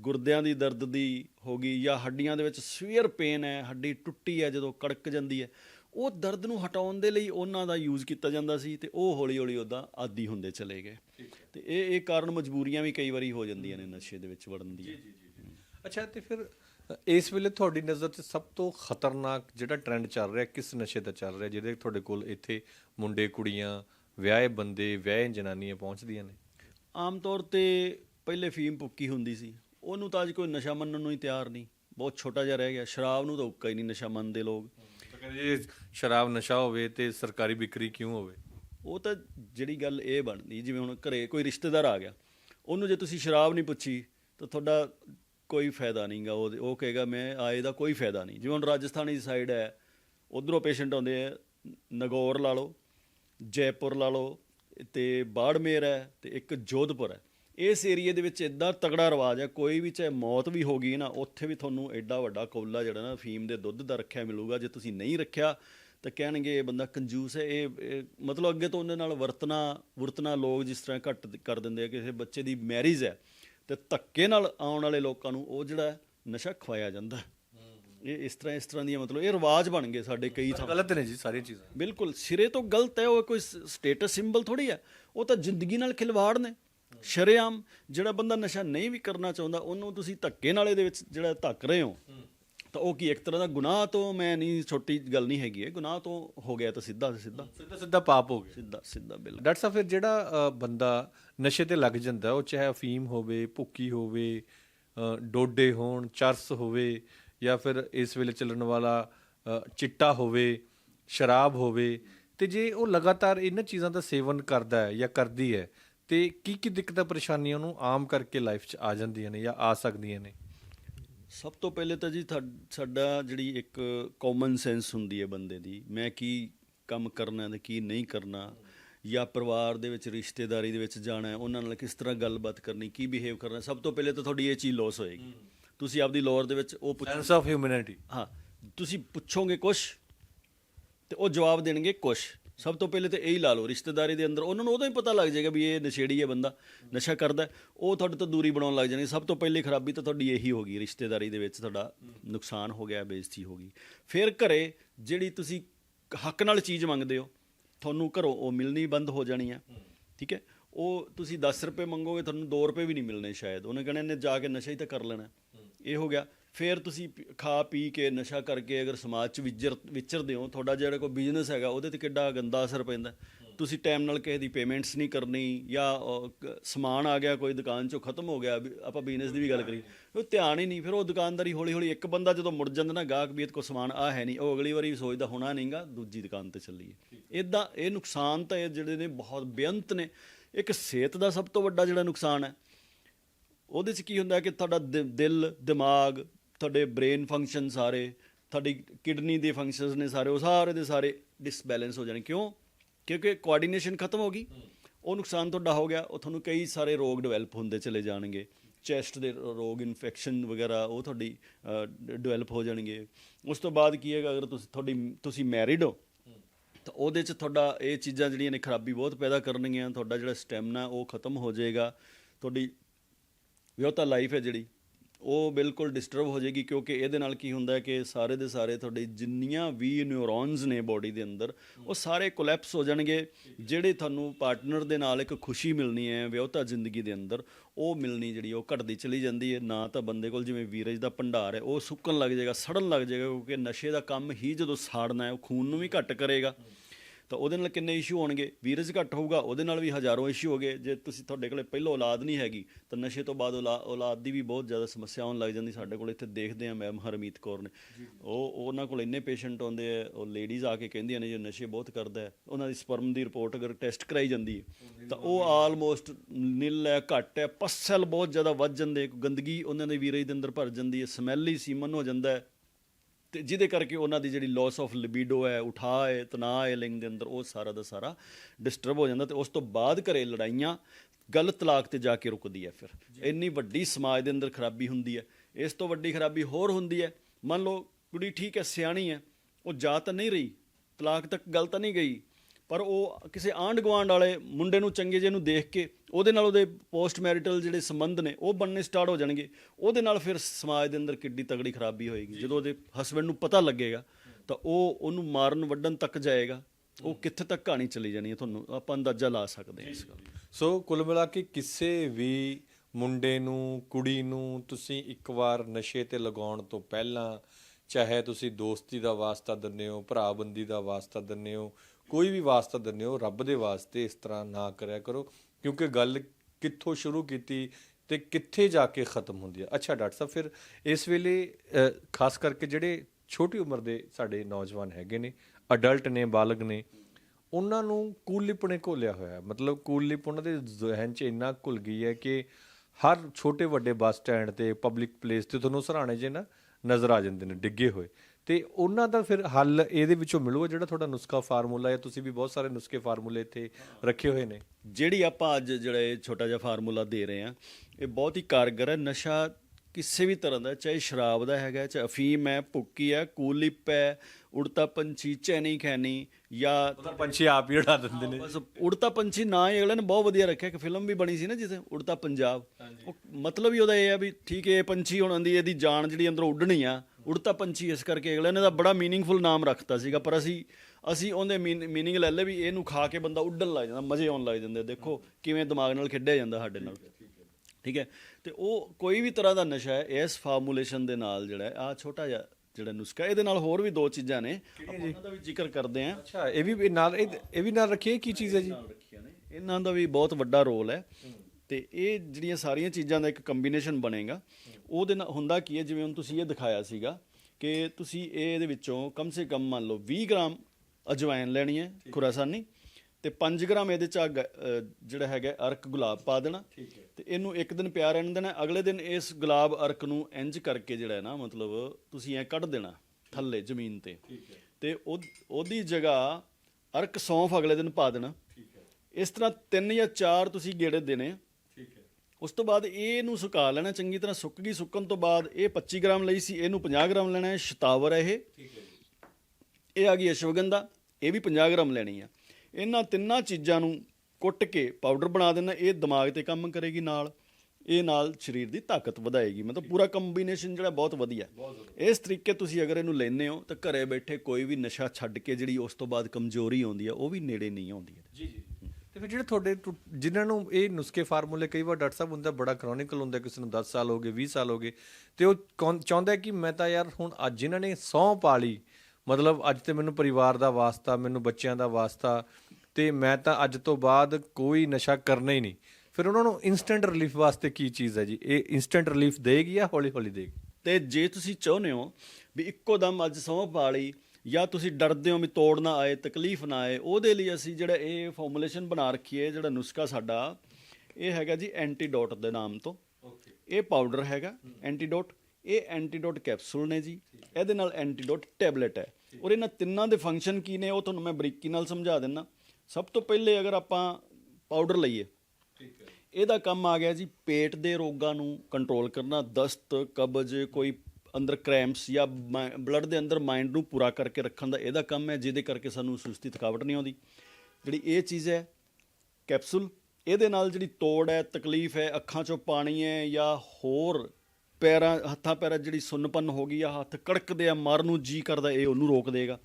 ਗੁਰਦਿਆਂ ਦੀ ਦਰਦ ਦੀ ਹੋ ਗਈ ਜਾਂ ਹੱਡੀਆਂ ਦੇ ਵਿੱਚ ਸਵੀਅਰ ਪੇਨ ਹੈ, ਹੱਡੀ ਟੁੱਟੀ ਹੈ ਜਦੋਂ ਕੜਕ ਜਾਂਦੀ ਹੈ ਉਹ ਦਰਦ ਨੂੰ ਹਟਾਉਣ ਦੇ ਲਈ ਉਹਨਾਂ ਦਾ ਯੂਜ਼ ਕੀਤਾ ਜਾਂਦਾ ਸੀ ਤੇ ਉਹ ਹੌਲੀ ਹੌਲੀ ਉਹਦਾ ਆਦੀ ਹੁੰਦੇ ਚਲੇ ਗਏ। ਤੇ ਇਹ ਇਹ ਕਾਰਨ ਮਜਬੂਰੀਆਂ ਵੀ ਕਈ ਵਾਰੀ ਹੋ ਜਾਂਦੀਆਂ ਨੇ ਨਸ਼ੇ ਦੇ ਵਿੱਚ ਵੜਨ ਦੀਆਂ। ਅੱਛਾ ਤੇ ਫਿਰ ਇਸ ਵੇਲੇ ਤੁਹਾਡੀ ਨਜ਼ਰ 'ਚ ਸਭ ਤੋਂ ਖਤਰਨਾਕ ਜਿਹੜਾ ਟ੍ਰੈਂਡ ਚੱਲ ਰਿਹਾ ਕਿਸ ਨਸ਼ੇ ਦਾ ਚੱਲ ਰਿਹਾ ਜਿਹਦੇ ਤੁਹਾਡੇ ਕੋਲ ਇੱਥੇ ਮੁੰਡੇ ਕੁੜੀਆਂ ਵਿਆਹੇ ਬੰਦੇ ਵਿਆਹੇ ਜਨਾਨੀਆਂ ਪਹੁੰਚਦੀਆਂ ਨੇ? ਆਮ ਤੌਰ ਤੇ ਪਹਿਲੇ ਫੀਮ ਭੁੱਕੀ ਹੁੰਦੀ ਸੀ। ਉਹਨੂੰ ਤਾਂ ਅੱਜ ਕੋਈ ਨਸ਼ਾ ਮੰਨਣ ਨੂੰ ਹੀ ਤਿਆਰ ਨਹੀਂ। ਬਹੁਤ ਛੋਟਾ ਜਿਹਾ ਰਹਿ ਗਿਆ। ਸ਼ਰਾਬ ਨੂੰ ਤਾਂ ਉੱਕਾ ਹੀ ਨਹੀਂ ਨਸ਼ਾ ਮੰਨਦੇ ਲੋਕ। ਜੇ ਸ਼ਰਾਬ ਨਸ਼ਾ ਹੋਵੇ ਤੇ ਸਰਕਾਰੀ ਵਿਕਰੀ ਕਿਉਂ ਹੋਵੇ? ਉਹ ਤਾਂ ਜਿਹੜੀ ਗੱਲ ਇਹ ਬਣਦੀ, ਜਿਵੇਂ ਹੁਣ ਘਰੇ ਕੋਈ ਰਿਸ਼ਤੇਦਾਰ ਆ ਗਿਆ, ਉਹਨੂੰ ਜੇ ਤੁਸੀਂ ਸ਼ਰਾਬ ਨਹੀਂ ਪੁੱਛੀ, ਤਾਂ ਤੁਹਾਡਾ ਕੋਈ ਫਾਇਦਾ ਨਹੀਂਗਾ ਉਹ ਉਹ ਕਹੇਗਾ, ਮੈਂ ਆਏ ਦਾ ਕੋਈ ਫਾਇਦਾ ਨਹੀਂ। ਜਿਵੇਂ ਹੁਣ ਰਾਜਸਥਾਨੀ ਸਾਈਡ ਹੈ, ਉਧਰੋਂ ਪੇਸ਼ੈਂਟ ਆਉਂਦੇ ਆ, ਨਗੌਰ ਲਾ ਲਓ, ਜੈਪੁਰ ਲਾ ਲਓ, ਤੇ ਬਾੜਮੇਰ ਹੈ, ਤੇ ਇੱਕ ਜੋਧਪੁਰ ਹੈ। ਇਸ ਏਰੀਏ ਦੇ ਵਿੱਚ ਇਦਾਂ ਤਗੜਾ ਰਿਵਾਜ ਹੈ ਕੋਈ ਵੀ ਚਾਹੇ ਮੌਤ ਵੀ ਹੋ ਗਈ ਨਾ ਉੱਥੇ ਵੀ ਤੁਹਾਨੂੰ ਐਡਾ ਵੱਡਾ ਕੌਲਾ ਜਿਹੜਾ ਨਾ ਫੀਮ ਦੇ ਦੁੱਧ ਦਾ ਰੱਖਿਆ ਮਿਲੂਗਾ ਜੇ ਤੁਸੀਂ ਨਹੀਂ ਰੱਖਿਆ ਤਾਂ ਕਹਿਣਗੇ ਇਹ ਬੰਦਾ ਕੰਜੂਸ ਹੈ ਇਹ ਮਤਲਬ ਅੱਗੇ ਤੋਂ ਉਹਦੇ ਨਾਲ ਵਰਤਣਾ ਵਰਤਣਾ ਲੋਕ ਜਿਸ ਤਰ੍ਹਾਂ ਘੱਟ ਕਰ ਦਿੰਦੇ ਆ ਕਿਸੇ ਬੱਚੇ ਦੀ ਮੈਰਿਜ ਹੈ ਤੇ ਧੱਕੇ ਨਾਲ ਆਉਣ ਵਾਲੇ ਲੋਕਾਂ ਨੂੰ ਉਹ ਜਿਹੜਾ ਨਸ਼ਾ ਖਵਾਇਆ ਜਾਂਦਾ। ਇਹ ਇਸ ਤਰ੍ਹਾਂ ਇਸ ਤਰ੍ਹਾਂ ਦੀਆਂ ਮਤਲਬ ਇਹ ਰਿਵਾਜ ਬਣ ਗਏ ਸਾਡੇ ਕਈ ਥਾਂ ਗਲਤ ਨੇ ਜੀ ਸਾਰੀਆਂ ਚੀਜ਼ਾਂ। ਬਿਲਕੁਲ ਸਿਰੇ ਤੋਂ ਗਲਤ ਹੈ ਉਹ ਕੋਈ ਸਟੇਟਸ ਸਿੰਬਲ ਥੋੜੀ ਹੈ ਉਹ ਤਾਂ ਜ਼ਿੰਦਗੀ ਨਾਲ ਖਿਲਵਾੜ ਨੇ। ਸ਼ਰੇਆਮ ਜਿਹੜਾ ਬੰਦਾ ਨਸ਼ਾ ਨਹੀਂ ਵੀ ਕਰਨਾ ਚਾਹੁੰਦਾ ਉਹਨੂੰ ਤੁਸੀਂ ਧੱਕੇ ਨਾਲ ਇਹਦੇ ਵਿੱਚ ਜਿਹੜਾ ਧੱਕ ਰਹੇ ਹੋ ਤਾਂ ਉਹ ਕੀ ਇੱਕ ਤਰ੍ਹਾਂ ਦਾ ਗੁਨਾਹ ਤੋਂ ਮੈਂ ਨਹੀਂ ਛੋਟੀ ਗੱਲ ਨਹੀਂ ਹੈਗੀ ਹੈ ਗੁਨਾਹ ਤੋਂ ਹੋ ਗਿਆ ਤਾਂ ਸਿੱਧਾ ਸਿੱਧਾ। ਸਿੱਧਾ ਸਿੱਧਾ ਪਾਪ ਹੋ ਗਿਆ। ਸਿੱਧਾ ਸਿੱਧਾ ਬਿਲਕੁਲ। ਡਾਕਟਰ ਸਾਹਿਬ ਫਿਰ ਜਿਹੜਾ ਬੰਦਾ ਨਸ਼ੇ ਤੇ ਲੱਗ ਜਾਂਦਾ ਉਹ ਚਾਹੇ ਅਫੀਮ ਹੋਵੇ ਭੁੱਕੀ ਹੋਵੇ ਡੋਡੇ ਹੋਣ ਚਰਸ ਹੋਵੇ ਜਾਂ ਫਿਰ ਇਸ ਵੇਲੇ ਚੱਲਣ ਵਾਲਾ ਚਿੱਟਾ ਹੋਵੇ ਸ਼ਰਾਬ ਹੋਵੇ ਤੇ ਜੇ ਉਹ ਲਗਾਤਾਰ ਇਹਨਾਂ ਚੀਜ਼ਾਂ ਦਾ ਸੇਵਨ ਕਰਦਾ ਹੈ ਜਾਂ ਕਰਦੀ ਹੈ ਤੇ ਕੀ ਕੀ ਦਿੱਕਤਾਂ ਪਰੇਸ਼ਾਨੀਆਂ ਨੂੰ ਆਮ ਕਰਕੇ ਲਾਈਫ 'ਚ ਆ ਜਾਂਦੀਆਂ ਨੇ ਜਾਂ ਆ ਸਕਦੀਆਂ ਨੇ? ਸਭ ਤੋਂ ਪਹਿਲੇ ਤਾਂ ਜੀ ਸਾਡਾ ਜਿਹੜੀ ਇੱਕ ਕਾਮਨ ਸੈਂਸ ਹੁੰਦੀ ਹੈ ਬੰਦੇ ਦੀ ਮੈਂ ਕੀ ਕੰਮ ਕਰਨਾ ਤੇ ਕੀ ਨਹੀਂ ਕਰਨਾ ਜਾਂ ਪਰਿਵਾਰ ਦੇ ਵਿੱਚ ਰਿਸ਼ਤੇਦਾਰੀ ਦੇ ਵਿੱਚ ਜਾਣਾ ਹੈ ਉਹਨਾਂ ਨਾਲ ਕਿਸ ਤਰ੍ਹਾਂ ਗੱਲਬਾਤ ਕਰਨੀ ਕੀ ਬਿਹੇਵ ਕਰਨਾ ਸਭ ਤੋਂ ਪਹਿਲੇ ਤਾਂ ਤੁਹਾਡੀ ਇਹ ਚੀਜ਼ ਲੋਸ ਹੋਏਗੀ। ਤੁਸੀਂ ਆਪਦੀ ਲੋਰ ਦੇ ਵਿੱਚ ਉਹ ਪੁੱਛ ਸੈਂਸ ਆਫ ਹਿਊਮੈਨਿਟੀ ਹਾਂ ਤੁਸੀਂ ਪੁੱਛੋਗੇ ਕੁਛ ਤੇ ਉਹ ਜਵਾਬ ਦੇਣਗੇ ਕੁਛ। ਸਭ ਤੋਂ ਪਹਿਲੇ ਤੇ ਇਹੀ ਲਾ ਲਓ, ਰਿਸ਼ਤੇਦਾਰੀ ਦੇ ਅੰਦਰ ਉਹਨਾਂ ਨੂੰ ਉਦੋਂ ਹੀ ਪਤਾ ਲੱਗ ਜਾਏਗਾ ਵੀ ਇਹ ਨਸ਼ੇੜੀ ਹੈ ਬੰਦਾ, ਨਸ਼ਾ ਕਰਦਾ ਉਹ ਤੁਹਾਡੇ ਤੋਂ ਦੂਰੀ ਬਣਾਉਣ ਲੱਗ ਜਾਣੀ ਸਭ ਤੋਂ ਪਹਿਲੀ ਖਰਾਬੀ ਤਾਂ ਤੁਹਾਡੀ ਇਹੀ ਹੋ ਗਈ, ਰਿਸ਼ਤੇਦਾਰੀ ਦੇ ਵਿੱਚ ਤੁਹਾਡਾ ਨੁਕਸਾਨ ਹੋ ਗਿਆ, ਬੇਇੱਜ਼ਤੀ ਹੋ ਗਈ। ਫਿਰ ਘਰੇ ਜਿਹੜੀ ਤੁਸੀਂ ਹੱਕ ਨਾਲ ਚੀਜ਼ ਮੰਗਦੇ ਹੋ, ਤੁਹਾਨੂੰ ਘਰੋਂ ਉਹ ਮਿਲਣੀ ਬੰਦ ਹੋ ਜਾਣੀ ਹੈ। ਠੀਕ ਹੈ? ਉਹ ਤੁਸੀਂ 10 ਰੁਪਏ ਮੰਗੋਗੇ, ਤੁਹਾਨੂੰ 2 ਰੁਪਏ ਵੀ ਨਹੀਂ ਮਿਲਣੇ ਸ਼ਾਇਦ। ਉਹਨੇ ਕਹਿਣਾ, ਇਹਨੇ ਜਾ ਕੇ ਨਸ਼ਾ ਹੀ ਤਾਂ ਕਰ ਲੈਣਾ। ਇਹ ਹੋ ਗਿਆ। ਫਿਰ ਤੁਸੀਂ ਪੀ- ਖਾ ਪੀ ਕੇ, ਨਸ਼ਾ ਕਰਕੇ ਅਗਰ ਸਮਾਜ 'ਚ ਵਿਚਰ ਵਿਚਰਦੇ ਹੋ, ਤੁਹਾਡਾ ਜਿਹੜਾ ਕੋਈ ਬਿਜ਼ਨਸ ਹੈਗਾ, ਉਹਦੇ ਤੇ ਕਿੱਡਾ ਗੰਦਾ ਅਸਰ ਪੈਂਦਾ। ਤੁਸੀਂ ਟਾਈਮ ਨਾਲ ਕਿਸੇ ਦੀ ਪੇਮੈਂਟਸ ਨਹੀਂ ਕਰਨੀ ਜਾਂ ਸਮਾਨ ਆ ਗਿਆ, ਕੋਈ ਦੁਕਾਨ ਚੋਂ ਖਤਮ ਹੋ ਗਿਆ, ਵੀ ਆਪਾਂ ਬਿਜ਼ਨਸ ਦੀ ਵੀ ਗੱਲ ਕਰੀ ਉਹ ਧਿਆਨ ਹੀ ਨਹੀਂ, ਫਿਰ ਉਹ ਦੁਕਾਨਦਾਰੀ ਹੌਲੀ ਹੌਲੀ ਇੱਕ ਬੰਦਾ ਜਦੋਂ ਮੁੜ ਜਾਂਦਾ ਨਾ, ਗਾਹਕ ਵੀ ਇਹਦੇ ਕੋਲ ਸਮਾਨ ਆ ਹੈ ਨਹੀਂ, ਉਹ ਅਗਲੀ ਵਾਰੀ ਸੋਚਦਾ, ਹੋਣਾ ਨਹੀਂਗਾ, ਦੂਜੀ ਦੁਕਾਨ ਤੇ ਚੱਲੀਏ। ਇਦਾਂ ਇਹ ਨੁਕਸਾਨ ਤਾਂ ਇਹ ਜਿਹੜੇ ਨੇ ਬਹੁਤ ਬੇਅੰਤ ਨੇ। ਇੱਕ ਸਿਹਤ ਦਾ ਸਭ ਤੋਂ ਵੱਡਾ ਜਿਹੜਾ ਨੁਕਸਾਨ ਹੈ, ਉਹਦੇ 'ਚ ਕੀ ਹੁੰਦਾ ਕਿ ਤੁਹਾਡਾ ਦਿ- ਦਿਲ, ਦਿਮਾਗ ਤੁਹਾਡੇ ਬ੍ਰੇਨ ਫੰਕਸ਼ਨ ਸਾਰੇ, ਤੁਹਾਡੀ ਕਿਡਨੀ ਦੇ ਫੰਕਸ਼ਨਸ ਨੇ ਸਾਰੇ, ਉਹ ਸਾਰੇ ਦੇ ਸਾਰੇ ਡਿਸਬੈਲੈਂਸ ਹੋ ਜਾਣ। ਕਿਉਂ? ਕਿਉਂਕਿ ਕੋਆਰਡੀਨੇਸ਼ਨ ਖਤਮ ਹੋ ਗਈ। ਉਹ ਨੁਕਸਾਨ ਤੁਹਾਡਾ ਹੋ ਗਿਆ। ਉਹ ਤੁਹਾਨੂੰ ਕਈ ਸਾਰੇ ਰੋਗ ਡਿਵੈਲਪ ਹੁੰਦੇ ਚਲੇ ਜਾਣਗੇ। ਚੈਸਟ ਦੇ ਰੋਗ ਇਨਫੈਕਸ਼ਨ ਵਗੈਰਾ, ਉਹ ਤੁਹਾਡੀ ਡਿਵੈਲਪ ਹੋ ਜਾਣਗੇ। ਉਸ ਤੋਂ ਬਾਅਦ ਕੀ ਹੈਗਾ, ਅਗਰ ਤੁਸੀਂ, ਤੁਹਾਡੀ, ਤੁਸੀਂ ਮੈਰਿਡ ਹੋ, ਤਾਂ ਉਹਦੇ 'ਚ ਤੁਹਾਡਾ ਇਹ ਚੀਜ਼ਾਂ ਜਿਹੜੀਆਂ ਨੇ ਖਰਾਬੀ ਬਹੁਤ ਪੈਦਾ ਕਰਨਗੀਆਂ। ਤੁਹਾਡਾ ਜਿਹੜਾ ਸਟੈਮਨਾ ਉਹ ਖਤਮ ਹੋ ਜਾਏਗਾ। ਤੁਹਾਡੀ ਵਿਆਹਤਾ ਲਾਈਫ ਹੈ ਜਿਹੜੀ ਉਹ ਬਿਲਕੁਲ ਡਿਸਟਰਬ ਹੋ ਜਾਏਗੀ ਕਿਉਂਕਿ ਇਹਦੇ ਨਾਲ ਕੀ ਹੁੰਦਾ ਹੈ ਕਿ ਸਾਰੇ ਦੇ ਸਾਰੇ ਤੁਹਾਡੇ ਜਿੰਨੀਆਂ ਵੀ ਨਿਊਰੋਨਸ ਨੇ ਬਾਡੀ ਦੇ ਅੰਦਰ, ਉਹ ਸਾਰੇ ਕੋਲੈਪਸ ਹੋ ਜਾਣਗੇ। ਜਿਹੜੇ ਤੁਹਾਨੂੰ ਪਾਰਟਨਰ ਦੇ ਨਾਲ ਇੱਕ ਖੁਸ਼ੀ ਮਿਲਣੀ ਹੈ, ਵਿਆਹਤਾ ਜ਼ਿੰਦਗੀ ਦੇ ਅੰਦਰ, ਉਹ ਮਿਲਣੀ ਜਿਹੜੀ ਉਹ ਘਟਦੀ ਚਲੀ ਜਾਂਦੀ ਹੈ। ਨਾ ਤਾਂ ਬੰਦੇ ਕੋਲ ਜਿਵੇਂ ਵੀਰਜ ਦਾ ਭੰਡਾਰ ਹੈ, ਉਹ ਸੁੱਕਣ ਲੱਗ ਜਾਏਗਾ, ਸੜਨ ਲੱਗ ਜਾਏਗਾ, ਕਿਉਂਕਿ ਨਸ਼ੇ ਦਾ ਕੰਮ ਹੀ ਜਦੋਂ ਸਾੜਨਾ ਹੈ, ਉਹ ਖੂਨ ਨੂੰ ਵੀ ਘੱਟ ਕਰੇਗਾ। ਤਾਂ ਉਹਦੇ ਨਾਲ ਕਿੰਨੇ ਇਸ਼ੂ ਹੋਣਗੇ? ਵੀਰਜ ਘੱਟ ਹੋਊਗਾ ਉਹਦੇ ਨਾਲ ਵੀ ਹਜ਼ਾਰਾਂ ਇਸ਼ੂ ਹੋਗੇ ਜੇ ਤੁਸੀਂ ਤੁਹਾਡੇ ਕੋਲੇ ਪਹਿਲਾਂ ਔਲਾਦ ਨਹੀਂ ਹੈਗੀ ਤਾਂ ਨਸ਼ੇ ਤੋਂ ਬਾਅਦ ਔਲਾ- ਔਲਾਦ ਦੀ ਵੀ ਬਹੁਤ ਜ਼ਿਆਦਾ ਸਮੱਸਿਆ ਆਉਣ ਲੱਗ ਜਾਂਦੀ ਸਾਡੇ ਕੋਲ। ਇੱਥੇ ਦੇਖਦੇ ਆ ਮੈਮ ਹਰਮੀਤ ਕੌਰ ਨੇ। ਉਹ ਉਹਨਾਂ ਕੋਲ ਇੰਨੇ ਪੇਸ਼ੈਂਟ ਆਉਂਦੇ ਆ ਉਹ ਲੇਡੀਜ਼ ਆ ਕੇ ਕਹਿੰਦੀਆਂ ਨੇ ਜੇ ਨਸ਼ੇ ਬਹੁਤ ਕਰਦਾ ਹੈ ਉਹਨਾਂ ਦੀ ਸਪਰਮ ਦੀ ਰਿਪੋਰਟ ਅਗਰ ਟੈਸਟ ਕਰਾਈ ਜਾਂਦੀ ਹੈ ਤਾਂ ਉਹ ਆਲਮੋਸਟ ਨਿਲ ਹੈ ਘੱਟ ਹੈ ਪਸਲ ਬਹੁਤ ਜ਼ਿਆਦਾ ਵੱਧ ਜਾਂਦੇ ਗੰਦਗੀ ਉਹਨਾਂ ਦੇ ਵੀਰਜ ਦੇ ਅੰਦਰ ਭਰ ਜਾਂਦੀ ਹੈ ਸਮੈਲੀ ਸੀਮਨ ਹੋ ਜਾਂਦਾ ਹੈ। ਤੇ ਜਿਹਦੇ ਕਰਕੇ ਉਹਨਾਂ ਦੀ ਜਿਹੜੀ ਲਾਸ ਆਫ ਲਿਬਿਡੋ ਹੈ ਉਠਾਅ ਹੈ ਤਣਾਅ ਹੈ ਲਿੰਗ ਦੇ ਅੰਦਰ ਉਹ ਸਾਰਾ ਦਾ ਸਾਰਾ ਡਿਸਟਰਬ ਹੋ ਜਾਂਦਾ ਤੇ ਉਸ ਤੋਂ ਬਾਅਦ ਘਰੇ ਲੜਾਈਆਂ ਗਲਤ ਤਲਾਕ ਤੇ ਜਾ ਕੇ ਰੁਕਦੀ ਹੈ ਫਿਰ। ਇੰਨੀ ਵੱਡੀ ਸਮਾਜ ਦੇ ਅੰਦਰ ਖਰਾਬੀ ਹੁੰਦੀ ਹੈ। ਇਸ ਤੋਂ ਵੱਡੀ ਖਰਾਬੀ ਹੋਰ ਹੁੰਦੀ ਹੈ। ਮੰਨ ਲਓ ਕੁੜੀ ਠੀਕ ਹੈ ਸਿਆਣੀ ਹੈ ਉਹ ਜਾ ਤਾਂ ਨਹੀਂ ਰਹੀ ਤਲਾਕ ਤੱਕ ਗੱਲ ਤਾਂ ਨਹੀਂ ਗਈ। ਪਰ ਉਹ ਕਿਸੇ ਆਂਢ ਗੁਆਂਢ ਵਾਲੇ ਮੁੰਡੇ ਨੂੰ, ਚੰਗੇ ਜਿਹੇ ਨੂੰ ਦੇਖ ਕੇ ਉਹਦੇ ਨਾਲ ਉਹਦੇ ਪੋਸਟ ਮੈਰਿਟਲ ਜਿਹੜੇ ਸੰਬੰਧ ਨੇ, ਉਹ ਬਣਨੇ ਸਟਾਰਟ ਹੋ ਜਾਣਗੇ। ਉਹਦੇ ਨਾਲ ਫਿਰ ਸਮਾਜ ਦੇ ਅੰਦਰ ਕਿੱਡੀ ਤਗੜੀ ਖਰਾਬੀ ਹੋਏਗੀ। ਜਦੋਂ ਉਹਦੇ ਹਸਬੰਡ ਨੂੰ ਪਤਾ ਲੱਗੇਗਾ, ਤਾਂ ਉਹ ਉਹਨੂੰ ਮਾਰਨ ਵੱਢਣ ਤੱਕ ਜਾਏਗਾ। ਉਹ ਕਿੱਥੇ ਤੱਕ ਕਹਾਣੀ ਚਲੀ ਜਾਣੀ ਹੈ ਤੁਹਾਨੂੰ? ਆਪਾਂ ਅੰਦਾਜ਼ਾ ਲਾ ਸਕਦੇ ਹਾਂ ਇਸ ਗੱਲ ਸੋ ਕੁੱਲ ਮਿਲਾ ਕੇ ਕਿਸੇ ਵੀ ਮੁੰਡੇ ਨੂੰ, ਕੁੜੀ ਨੂੰ ਤੁਸੀਂ ਇੱਕ ਵਾਰ ਨਸ਼ੇ ਤੇ ਲਗਾਉਣ ਤੋਂ ਪਹਿਲਾਂ, ਚਾਹੇ ਤੁਸੀਂ ਦੋਸਤੀ ਦਾ ਵਾਸਤਾ ਦਿੰਦੇ ਹੋ, ਭਰਾਬੰਦੀ ਦਾ ਵਾਸਤਾ ਦਿੰਦੇ ਹੋ ਕੋਈ ਵੀ ਵਾਸਤਾ ਦਿੰਦੇ ਹੋ, ਰੱਬ ਦੇ ਵਾਸਤੇ ਇਸ ਤਰ੍ਹਾਂ ਨਾ ਕਰਿਆ ਕਰੋ, ਕਿਉਂਕਿ ਗੱਲ ਕਿੱਥੋਂ ਸ਼ੁਰੂ ਕੀਤੀ ਤੇ ਕਿੱਥੇ ਜਾ ਕੇ ਖਤਮ ਹੁੰਦੀ ਹੈ ਅੱਛਾ ਡਾਕਟਰ ਸਾਹਿਬ, ਫਿਰ ਇਸ ਵੇਲੇ ਖਾਸ ਕਰਕੇ ਜਿਹੜੇ ਛੋਟੀ ਉਮਰ ਦੇ ਸਾਡੇ ਨੌਜਵਾਨ ਹੈਗੇ ਨੇ, ਅਡਲਟ ਨੇ, ਬਾਲਗ ਨੇ, ਉਹਨਾਂ ਨੂੰ ਕੂਲੀਪਣੇ ਘੋਲਿਆ ਹੋਇਆ ਹੈ। ਮਤਲਬ ਕੂਲੀਪ ਉਹਨਾਂ ਦੇ ਜ਼ਿਹਨ 'ਚ ਇੰਨਾ ਘੁਲ ਗਈ ਹੈ ਕਿ ਹਰ ਛੋਟੇ ਵੱਡੇ ਬੱਸ ਸਟੈਂਡ ਤੇ ਪਬਲਿਕ ਪਲੇਸ ਤੇ ਤੁਹਾਨੂੰ ਸਰਾਣੇ 'ਚ ਨਾ ਨਜ਼ਰ ਆ ਜਾਂਦੇ ਨੇ, ਡਿੱਗੇ ਹੋਏ ਤੇ ਉਹਨਾਂ ਦਾ ਫਿਰ ਹੱਲ ਇਹਦੇ ਵਿੱਚੋਂ ਮਿਲੂਗਾ ਜਿਹੜਾ ਤੁਹਾਡਾ ਨੁਸਖਾ ਫਾਰਮੂਲਾ ਹੈ ਤੁਸੀਂ ਵੀ ਬਹੁਤ ਸਾਰੇ ਨੁਸਖੇ ਫਾਰਮੂਲੇ ਇੱਥੇ ਰੱਖੇ ਹੋਏ ਨੇ? ਜਿਹੜੀ ਆਪਾਂ ਅੱਜ ਜਿਹੜਾ ਇਹ ਛੋਟਾ ਜਿਹਾ ਫਾਰਮੂਲਾ ਦੇ ਰਹੇ ਹਾਂ ਇਹ ਬਹੁਤ ਹੀ ਕਾਰਗਰ ਹੈ। ਨਸ਼ਾ ਕਿਸੇ ਵੀ ਤਰ੍ਹਾਂ ਦਾ ਚਾਹੇ ਸ਼ਰਾਬ ਦਾ ਹੈਗਾ ਚਾਹੇ ਅਫੀਮ ਹੈ ਭੁੱਕੀ ਹੈ ਕੂਲਿਪ ਹੈ ਉੜਤਾ ਪੰਛੀ ਚੈਨੀ ਖੈਨੀ ਜਾਂ ਪੰਛੀ ਆਪ ਹੀ ਉਡਾ ਦਿੰਦੇ ਨੇ। ਬਸ ਉੜਤਾ ਪੰਛੀ ਨਾਂ ਹੀ ਅਗਲੇ ਨੇ ਬਹੁਤ ਵਧੀਆ ਰੱਖਿਆ ਇੱਕ ਫਿਲਮ ਵੀ ਬਣੀ ਸੀ ਨਾ ਜਿੱਥੇ ਉੜਤਾ ਪੰਜਾਬ। ਉਹ ਮਤਲਬ ਹੀ ਉਹਦਾ ਇਹ ਆ ਵੀ ਠੀਕ ਹੈ ਇਹ ਪੰਛੀ ਹੁਣ ਦੀ ਇਹਦੀ ਜਾਨ ਜਿਹੜੀ ਅੰਦਰੋਂ ਉੱਡਣੀ ਆ ਉੜਤਾ ਪੰਛੀ ਇਸ ਕਰਕੇ ਅਗਲੇ ਨੇ ਦਾ ਬੜਾ ਮੀਨਿੰਗਫੁਲ ਨਾਮ ਰੱਖਤਾ ਸੀਗਾ ਪਰ ਅਸੀਂ ਅਸੀਂ ਉਹਦੇ ਮੀਨਿੰਗ ਲੈ ਲਏ ਵੀ ਇਹਨੂੰ ਖਾ ਕੇ ਬੰਦਾ ਉੱਡਣ ਲੱਗ ਜਾਂਦਾ ਮਜ਼ੇ ਆਉਣ ਲੱਗ ਜਾਂਦੇ ਦੇਖੋ ਕਿਵੇਂ ਦਿਮਾਗ ਨਾਲ ਖੇਡਿਆ ਜਾਂਦਾ ਸਾਡੇ ਨਾਲ। ਠੀਕ ਹੈ? ਤੇ ਉਹ ਕੋਈ ਵੀ ਤਰ੍ਹਾਂ ਦਾ ਨਸ਼ਾ ਹੈ ਇਸ ਫਾਰਮੂਲੇਸ਼ਨ ਦੇ ਨਾਲ ਜਿਹੜਾ ਆ ਛੋਟਾ ਜਿਹਾ ਜਿਹੜਾ ਨੁਸਖਾ ਇਹਦੇ ਨਾਲ ਹੋਰ ਵੀ ਦੋ ਚੀਜ਼ਾਂ ਨੇ ਆਪਾਂ ਉਹਨਾਂ ਦਾ ਵੀ ਜ਼ਿਕਰ ਕਰਦੇ ਆਂ ਅੱਛਾ ਇਹ ਵੀ ਨਾਲ ਇਹ ਵੀ ਨਾਲ ਰੱਖੀਏ ਕੀ ਚੀਜ਼ ਹੈ ਜੀ? ਇਹਨਾਂ ਦਾ ਵੀ ਬਹੁਤ ਵੱਡਾ ਰੋਲ ਹੈ। ਤੇ ਇਹ ਜਿਹੜੀਆਂ ਸਾਰੀਆਂ ਚੀਜ਼ਾਂ ਦਾ ਇੱਕ ਕੰਬੀਨੇਸ਼ਨ ਬਣੇਗਾ। ਉਹਦੇ ਨਾਲ ਹੁੰਦਾ ਕੀ ਹੈ? ਜਿਵੇਂ ਹੁਣ ਤੁਸੀਂ ਇਹ ਦਿਖਾਇਆ ਸੀਗਾ ਕਿ ਤੁਸੀਂ ਇਹ ਇਹਦੇ ਵਿੱਚੋਂ ਕਮ ਸੇ ਕਮ ਮੰਨ ਲਓ 20 ਗ੍ਰਾਮ ਅਜਵਾਇਨ ਲੈਣੀ ਹੈ ਖੁਰਾਸਾਨੀ ਤੇ 5 ਗ੍ਰਾਮ ਇਹਦੇ ਚ ਜਿਹੜਾ ਹੈਗਾ ਅਰਕ ਗੁਲਾਬ ਪਾ ਦੇਣਾ। ਤੇ ਇਹਨੂੰ ਇੱਕ ਦਿਨ ਪਿਆ ਰਹਿਣ ਦੇਣਾ। ਅਗਲੇ ਦਿਨ ਇਸ ਗੁਲਾਬ ਅਰਕ ਨੂੰ ਇੰਜ ਕਰਕੇ ਜਿਹੜਾ ਹੈ ਨਾ ਮਤਲਬ ਤੁਸੀਂ ਐ ਕੱਢ ਦੇਣਾ ਥੱਲੇ ਜ਼ਮੀਨ ਤੇ। ਤੇ ਉਹ ਉਹਦੀ ਜਗ੍ਹਾ ਅਰਕ ਸੌਂਫ ਅਗਲੇ ਦਿਨ ਪਾ ਦੇਣਾ। ਇਸ ਤਰ੍ਹਾਂ ਤਿੰਨ ਜਾਂ ਚਾਰ ਤੁਸੀਂ ਗੇੜੇ ਦੇਣੇ। ਉਸ ਤੋਂ ਬਾਅਦ ਇਹਨੂੰ ਸੁਕਾ ਲੈਣਾ ਚੰਗੀ ਤਰ੍ਹਾਂ ਸੁੱਕ ਗਈ ਸੁੱਕਣ ਤੋਂ ਬਾਅਦ ਇਹ 25 ਗ੍ਰਾਮ ਲਈ ਸੀ ਇਹਨੂੰ 50 ਗ੍ਰਾਮ ਲੈਣਾ ਹੈ ਸ਼ਤਾਵਰ ਹੈ ਇਹ। ਇਹ ਆ ਗਈ ਅਸ਼ਵਗੰਧਾ ਇਹ ਵੀ 50 ਗ੍ਰਾਮ ਲੈਣੀ ਆ। ਇਹਨਾਂ ਤਿੰਨਾਂ ਚੀਜ਼ਾਂ ਨੂੰ ਕੁੱਟ ਕੇ ਪਾਊਡਰ ਬਣਾ ਦੇਣਾ ਇਹ ਦਿਮਾਗ ਤੇ ਕੰਮ ਕਰੇਗੀ ਨਾਲ। ਇਹ ਨਾਲ ਸਰੀਰ ਦੀ ਤਾਕਤ ਵਧਾਏਗੀ ਮਤਲਬ ਪੂਰਾ ਕੰਬੀਨੇਸ਼ਨ ਜਿਹੜਾ ਬਹੁਤ ਵਧੀਆ। ਇਸ ਤਰੀਕੇ ਤੁਸੀਂ ਅਗਰ ਇਹਨੂੰ ਲੈਨੇ ਹੋ ਤਾਂ ਘਰੇ ਬੈਠੇ ਕੋਈ ਵੀ ਨਸ਼ਾ ਛੱਡ ਕੇ ਜਿਹੜੀ ਉਸ ਤੋਂ ਬਾਅਦ ਕਮਜ਼ੋਰੀ ਆਉਂਦੀ ਆ ਉਹ ਵੀ ਨੇੜੇ ਨਹੀਂ ਆਉਂਦੀ। ਜੀ ਜੀ। ਤੇ ਫਿਰ ਜਿਹੜੇ ਤੁਹਾਡੇ ਟੁ- ਜਿਨ੍ਹਾਂ ਨੂੰ ਇਹ ਨੁਸਖੇ ਫਾਰਮੂਲੇ ਕਈ ਵਾਰ ਡਾਕਟਰ ਸਾਹਿਬ ਹੁੰਦਾ, ਬੜਾ ਕ੍ਰੋਨਿਕਲ ਹੁੰਦਾ, ਕਿਸੇ ਨੂੰ 10 ਸਾਲ ਹੋ ਗਏ 20 ਸਾਲ ਹੋ ਗਏ, ਤੇ ਉਹ ਕੌਣ- ਚਾਹੁੰਦਾ ਕਿ ਮੈਂ ਤਾਂ ਯਾਰ ਹੁਣ ਅੱਜ ਜਿਨ੍ਹਾਂ ਨੇ ਸਹੁੰ ਪਾਲੀ ਮਤਲਬ ਅੱਜ ਤੇ ਮੈਨੂੰ ਪਰਿਵਾਰ ਦਾ ਵਾਸਤਾ, ਮੈਨੂੰ ਬੱਚਿਆਂ ਦਾ ਵਾਸਤਾ, ਤੇ ਮੈਂ ਤਾਂ ਅੱਜ ਤੋਂ ਬਾਅਦ ਕੋਈ ਨਸ਼ਾ ਕਰਨਾ ਹੀ ਨਹੀਂ। ਫਿਰ ਉਹਨਾਂ ਨੂੰ ਇਨਸਟੈਂਟ ਰਿਲੀਫ ਵਾਸਤੇ ਕੀ ਚੀਜ਼ ਹੈ ਜੀ? ਇਹ ਇਨਸਟੈਂਟ ਰਿਲੀਫ ਦੇਗੀ ਜਾਂ ਹੌਲੀ ਹੌਲੀ ਦੇਗੀ? ਤੇ ਜੇ ਤੁਸੀਂ ਚਾਹੁੰਦੇ ਹੋ ਵੀ ਇੱਕੋ ਦਮ ਅੱਜ ਸਹੁੰ ਪਾ ਲਈ ਜਾਂ ਤੁਸੀਂ ਡਰਦੇ ਹੋ ਵੀ ਤੋੜ ਨਾ ਆਏ ਤਕਲੀਫ ਨਾ ਆਏ ਉਹਦੇ ਲਈ ਅਸੀਂ ਜਿਹੜਾ ਇਹ ਫਾਰਮੂਲੇਸ਼ਨ ਬਣਾ ਰੱਖੀ ਹੈ ਜਿਹੜਾ ਨੁਸਖਾ ਸਾਡਾ ਇਹ ਹੈਗਾ ਜੀ ਐਂਟੀਡੋਟ ਦੇ ਨਾਮ ਤੋਂ। ਇਹ ਪਾਊਡਰ ਹੈਗਾ ਐਂਟੀਡੋਟ ਇਹ ਐਂਟੀਡੋਟ ਕੈਪਸੂਲ ਨੇ ਜੀ। ਇਹਦੇ ਨਾਲ ਐਂਟੀਡੋਟ ਟੈਬਲੇਟ ਹੈ। ਔਰ ਇਹਨਾਂ ਤਿੰਨਾਂ ਦੇ ਫੰਕਸ਼ਨ ਕੀ ਨੇ ਉਹ ਤੁਹਾਨੂੰ ਮੈਂ ਬਰੀਕੀ ਨਾਲ ਸਮਝਾ ਦਿੰਦਾ ਸਭ ਤੋਂ ਪਹਿਲੇ ਅਗਰ ਆਪਾਂ ਪਾਊਡਰ ਲਈਏ। ਇਹਦਾ ਕੰਮ ਆ ਗਿਆ ਜੀ ਪੇਟ ਦੇ ਰੋਗਾਂ ਨੂੰ ਕੰਟਰੋਲ ਕਰਨਾ ਦਸਤ ਕਬਜ਼ ਕੋਈ ਅੰਦਰ ਕ੍ਰੈਂਪਸ ਜਾਂ ਬਲੱਡ ਦੇ ਅੰਦਰ ਮਾਈਂਡ ਨੂੰ ਪੂਰਾ ਕਰਕੇ ਰੱਖਣ ਦਾ ਇਹਦਾ ਕੰਮ ਹੈ, ਜਿਹਦੇ ਕਰਕੇ ਸਾਨੂੰ ਸੁਸਤੀ ਥਕਾਵਟ ਨਹੀਂ ਆਉਂਦੀ। ਜਿਹੜੀ ਇਹ ਚੀਜ਼ ਹੈ, ਕੈਪਸੂਲ, ਇਹਦੇ ਨਾਲ ਜਿਹੜੀ ਤੋੜ ਹੈ, ਤਕਲੀਫ ਹੈ, ਅੱਖਾਂ 'ਚੋਂ ਪਾਣੀ ਹੈ ਜਾਂ ਹੋਰ ਪੈਰਾਂ, ਹੱਥਾਂ ਪੈਰਾਂ ਜਿਹੜੀ ਸੁੰਨਪਨ ਹੋ ਗਈ ਆ, ਹੱਥ ਕੜਕਦੇ ਆ ਮਰ ਨੂੰ ਜੀ ਕਰਦਾ, ਇਹ ਉਹਨੂੰ ਰੋਕ ਦੇਗਾ।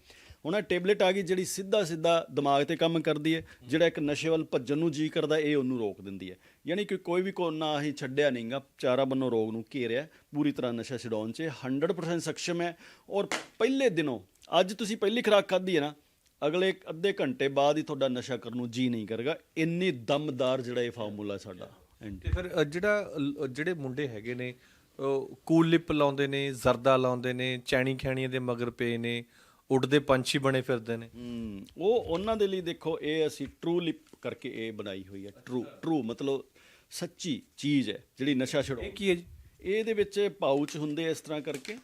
ਹੁਣ ਇਹ ਟੇਬਲੇਟ ਆ ਗਈ ਜਿਹੜੀ ਸਿੱਧਾ ਸਿੱਧਾ ਦਿਮਾਗ ਤੇ ਕੰਮ ਕਰਦੀ ਹੈ, ਜਿਹੜਾ ਇੱਕ ਨਸ਼ੇ ਵੱਲ ਭੱਜਣ ਨੂੰ ਜੀ ਕਰਦਾ, ਇਹ ਉਹਨੂੰ ਰੋਕ ਦਿੰਦੀ ਹੈ। ਯਾਨੀ ਕਿ ਕੋਈ ਵੀ ਕੋਨਾ ਹੀ ਛੱਡਿਆ ਨਹੀਂਗਾ ਚਾਰਾ ਬੰਨੋ ਰੋਗ ਨੂੰ ਘੇਰਿਆ, ਪੂਰੀ ਤਰ੍ਹਾਂ ਨਸ਼ਾ ਛਡਾਉਣ 'ਚ ਇਹ 100% ਸક્ષਮ ਹੈ। ਔਰ ਪਹਿਲੇ ਦਿਨੋਂ, ਅੱਜ ਤੁਸੀਂ ਪਹਿਲੀ ਖੁਰਾਕ ਖਾਧੀ ਹੈ ਨਾ, ਅਗਲੇ ਅੱਧੇ ਘੰਟੇ ਬਾਅਦ ਹੀ ਤੁਹਾਡਾ ਨਸ਼ਾ ਕਰਨ ਨੂੰ ਜੀ ਨਹੀਂ ਕਰੇਗਾ। ਇੰਨੀ ਦਮਦਾਰ ਜਿਹੜਾ ਇਹ ਫਾਰਮੂਲਾ ਸਾਡਾ। ਤੇ ਫਿਰ ਜਿਹੜਾ ਜਿਹੜੇ ਮੁੰਡੇ ਹੈਗੇ ਨੇ ਕੂਲ ਲਿਪ ਲਾਉਂਦੇ ਨੇ, ਜ਼ਰਦਾ ਲਾਉਂਦੇ ਨੇ ਚੈਣੀ ਖੈਣੀਆਂ ਦੇ ਮਗਰ ਪਏ ਨੇ ਉੱਡਦੇ ਪੰਛੀ ਬਣੇ ਫਿਰਦੇ ਨੇ। ਉਹ ਉਹਨਾਂ ਦੇ ਲਈ ਦੇਖੋ ਇਹ ਅਸੀਂ ਟਰੂ ਲਿਪ ਕਰਕੇ ਇਹ ਬਣਾਈ ਹੋਈ ਹੈ। ਟਰੂ ਟਰੂ ਮਤਲਬ ਸੱਚੀ ਚੀਜ਼ ਹੈ ਜਿਹੜੀ ਨਸ਼ਾ ਛਡਾਉ ਇਹ ਕੀ ਹੈ ਜੀ? ਇਹਦੇ ਵਿੱਚ ਪਾਊਚ ਹੁੰਦੇ ਇਸ ਤਰ੍ਹਾਂ ਕਰਕੇ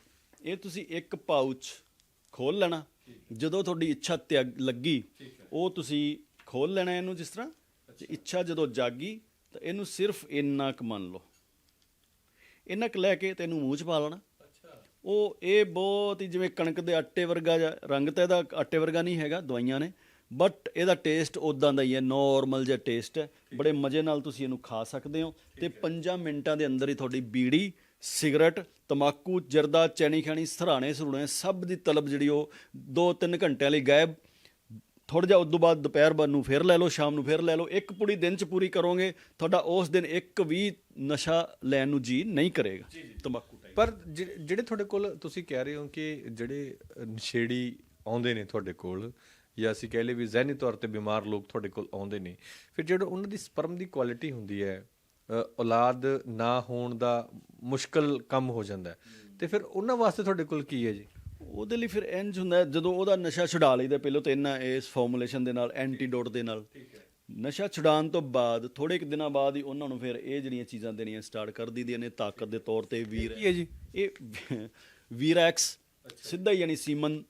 ਇਹ ਤੁਸੀਂ ਇੱਕ ਪਾਊਚ ਖੋਲ ਲੈਣਾ। ਜਦੋਂ ਤੁਹਾਡੀ ਇੱਛਾ ਤਿਆਗ ਲੱਗੀ ਉਹ ਤੁਸੀਂ ਖੋਲ ਲੈਣਾ ਇਹਨੂੰ ਜਿਸ ਤਰ੍ਹਾਂ। ਤੇ ਇੱਛਾ ਜਦੋਂ ਜਾਗੀ ਤਾਂ ਇਹਨੂੰ ਸਿਰਫ ਇੰਨਾ ਕੁ ਮੰਨ ਲਓ। ਇੰਨਾ ਕੁ ਲੈ ਕੇ ਤੈਨੂੰ ਮੂੰਹ 'ਚ ਪਾ ਲੈਣਾ। ਉਹ ਇਹ ਬਹੁਤ ਹੀ ਜਿਵੇਂ ਕਣਕ ਦੇ ਆਟੇ ਵਰਗਾ ਜਿਹਾ ਰੰਗ ਤਾਂ ਇਹਦਾ ਆਟੇ ਵਰਗਾ ਨਹੀਂ ਹੈਗਾ ਦਵਾਈਆਂ ਨੇ ਬਟ ਇਹਦਾ ਟੇਸਟ ਉਦਾਂ ਦਾ ਹੀ ਹੈ ਨਾਰਮਲ ਜਿਹਾ ਟੇਸਟ ਹੈ। ਬੜੇ ਮਜ਼ੇ ਨਾਲ ਤੁਸੀਂ ਇਹਨੂੰ ਖਾ ਸਕਦੇ ਹੋ ਤੇ 5 ਮਿੰਟਾਂ ਦੇ ਅੰਦਰ ਹੀ ਤੁਹਾਡੀ ਬੀੜੀ ਸਿਗਰਟ ਤਮਾਕੂ ਜਰਦਾ ਚੈਣੀ ਖਾਣੀ ਸਰਾਣੇ ਸਰੂਣੇ ਸਭ ਦੀ ਤਲਬ ਜਿਹੜੀ ਉਹ 2-3 ਘੰਟਿਆਂ ਲਈ ਗਾਇਬ। ਥੋੜਾ ਜਿਹਾ ਉਦੋਂ ਬਾਅਦ ਦੁਪਹਿਰ ਬਾਅਦ ਨੂੰ ਫਿਰ ਲੈ ਲਓ ਸ਼ਾਮ ਨੂੰ ਫਿਰ ਲੈ ਲਓ ਇੱਕ ਪੁੜੀ ਦਿਨ ਚ ਪੂਰੀ ਕਰੋਗੇ ਤੁਹਾਡਾ ਉਸ ਦਿਨ ਇੱਕ ਵੀ ਨਸ਼ਾ ਲੈਣ ਨੂੰ ਜੀ ਨਹੀਂ ਕਰੇਗਾ ਟਾਈਪ ਪਰ ਜਿਹੜੇ ਤੁਹਾਡੇ ਕੋਲ ਤੁਸੀਂ ਕਹਿ ਰਹੇ ਹੋ ਕਿ ਜਿਹੜੇ ਨਸ਼ੇੜੀ ਆਉਂਦੇ ਨੇ ਤੁਹਾਡੇ ਕੋਲ ਜਾਂ ਅਸੀਂ ਕਹਿ ਲਈਏ ਵੀ ਜ਼ਹਿਨੀ ਤੌਰ ਤੇ ਬਿਮਾਰ ਲੋਕ ਤੁਹਾਡੇ ਕੋਲ ਆਉਂਦੇ ਨੇ ਫਿਰ ਜਿਹੜਾ ਉਹਨਾਂ ਦੀ ਸਪਰਮ ਦੀ ਕੁਆਲਿਟੀ ਹੁੰਦੀ ਹੈ ਔਲਾਦ ਨਾ ਹੋਣ ਦਾ ਮੁਸ਼ਕਲ ਕੰਮ ਹੋ ਜਾਂਦਾ ਤੇ ਫਿਰ ਉਹਨਾਂ ਵਾਸਤੇ ਤੁਹਾਡੇ ਕੋਲ ਕੀ ਹੈ ਜੀ? ਉਹਦੇ ਲਈ ਫਿਰ ਇੰਜ ਹੁੰਦਾ ਜਦੋਂ ਉਹਦਾ ਨਸ਼ਾ ਛੁਡਾ ਲਈਦਾ ਪਹਿਲਾਂ ਤਾਂ ਇਹਨਾਂ ਇਸ ਫਾਰਮੂਲੇਸ਼ਨ ਦੇ ਨਾਲ ਐਂਟੀਡੋਟ ਦੇ ਨਾਲ। ਨਸ਼ਾ ਛੁਡਾਉਣ ਤੋਂ ਬਾਅਦ ਥੋੜੇ ਕੁ ਦਿਨਾਂ ਬਾਅਦ ਹੀ ਉਹਨਾਂ ਨੂੰ ਫਿਰ ਇਹ ਜਿਹੜੀਆਂ ਚੀਜ਼ਾਂ ਦੇਣੀਆਂ ਸਟਾਰਟ ਕਰ ਦਿੰਦੀਆਂ ਨੇ ਤਾਕਤ ਦੇ ਤੌਰ ਤੇ ਵੀਰ ਕੀ ਹੈ ਜੀ? ਇਹ ਵੀਰੈਕਸ ਸਿੱਧਾ ਹੀ ਯਾਨੀ ਸੀਮਨ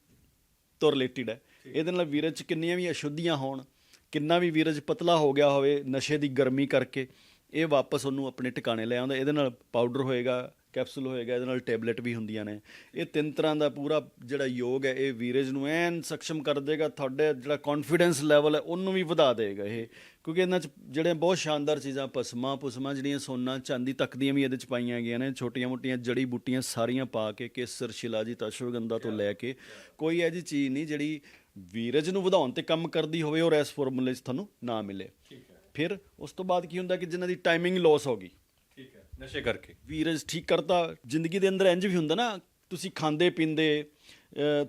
ਤੋਂ ਰਿਲੇਟਡ ਹੈ। ਇਹਦੇ ਨਾਲ ਵੀਰਜ ਚ ਕਿੰਨੀਆਂ ਵੀ ਅਸ਼ੁੱਧੀਆਂ ਹੋਣ ਕਿੰਨਾ ਵੀ ਵੀਰਜ ਪਤਲਾ ਹੋ ਗਿਆ ਹੋਵੇ ਨਸ਼ੇ ਦੀ ਗਰਮੀ ਕਰਕੇ ਇਹ ਵਾਪਸ ਉਹਨੂੰ ਆਪਣੇ ਟਿਕਾਣੇ ਲੈ ਆਉਂਦਾ। ਇਹਦੇ ਨਾਲ ਪਾਊਡਰ ਹੋਏਗਾ ਕੈਪਸੂਲ ਹੋਏਗਾ ਇਹਦੇ ਨਾਲ ਟੈਬਲੇਟ ਵੀ ਹੁੰਦੀਆਂ ਨੇ। ਇਹ ਤਿੰਨ ਤਰ੍ਹਾਂ ਦਾ ਪੂਰਾ ਜਿਹੜਾ ਯੋਗ ਹੈ ਇਹ ਵੀਰਜ ਨੂੰ ਐਨ ਸક્ષਮ ਕਰ ਦੇਗਾ ਤੁਹਾਡੇ ਜਿਹੜਾ ਕੌਨਫੀਡੈਂਸ ਲੈਵਲ ਹੈ ਉਹਨੂੰ ਵੀ ਵਧਾ ਦੇਗਾ ਇਹ। ਕਿਉਂਕਿ ਇਹਨਾਂ ਚ ਜਿਹੜੇ ਬਹੁਤ ਸ਼ਾਨਦਾਰ ਚੀਜ਼ਾਂ ਪਸਮਾ ਪੁਸਮਾ ਜਿਹੜੀਆਂ ਸੋਨਾ ਚਾਂਦੀ ਤੱਕ ਦੀਆਂ ਵੀ ਇਹਦੇ ਚ ਪਾਈਆਂ ਗਈਆਂ ਨੇ ਛੋਟੀਆਂ ਮੋਟੀਆਂ ਜੜੀ ਬੂਟੀਆਂ ਸਾਰੀਆਂ ਪਾ ਕੇ ਕੇਸਰ ਸ਼ਿਲਾਜੀਤ ਅਸ਼ਵਗੰਧਾ ਤੋਂ ਲੈ ਕੇ ਕੋਈ ਇਹੋ ਜਿਹੀ ਚੀਜ਼ ਨਹੀਂ ਜਿਹੜੀ ਵੀਰਜ ਨੂੰ ਵਧਾਉਣ ਤੇ ਕੰਮ ਕਰਦੀ ਹੋਵੇ ਔਰ ਇਸ ਫਾਰਮੂਲੇ 'ਚ ਤੁਹਾਨੂੰ ਨਾ ਮਿਲੇ। ਫਿਰ ਉਸ ਤੋਂ ਬਾਅਦ ਕੀ ਹੁੰਦਾ ਕਿ ਜਿਨ੍ਹਾਂ ਦੀ ਟਾਈਮਿੰਗ ਲਾਸ ਹੋ ਗਈ ਨਸ਼ੇ ਕਰਕੇ। ਵੀਰਜ ਠੀਕ ਕਰਤਾ। ਜ਼ਿੰਦਗੀ ਦੇ ਅੰਦਰ ਇੰਜ ਵੀ ਹੁੰਦਾ ਨਾ ਤੁਸੀਂ ਖਾਂਦੇ ਪੀਂਦੇ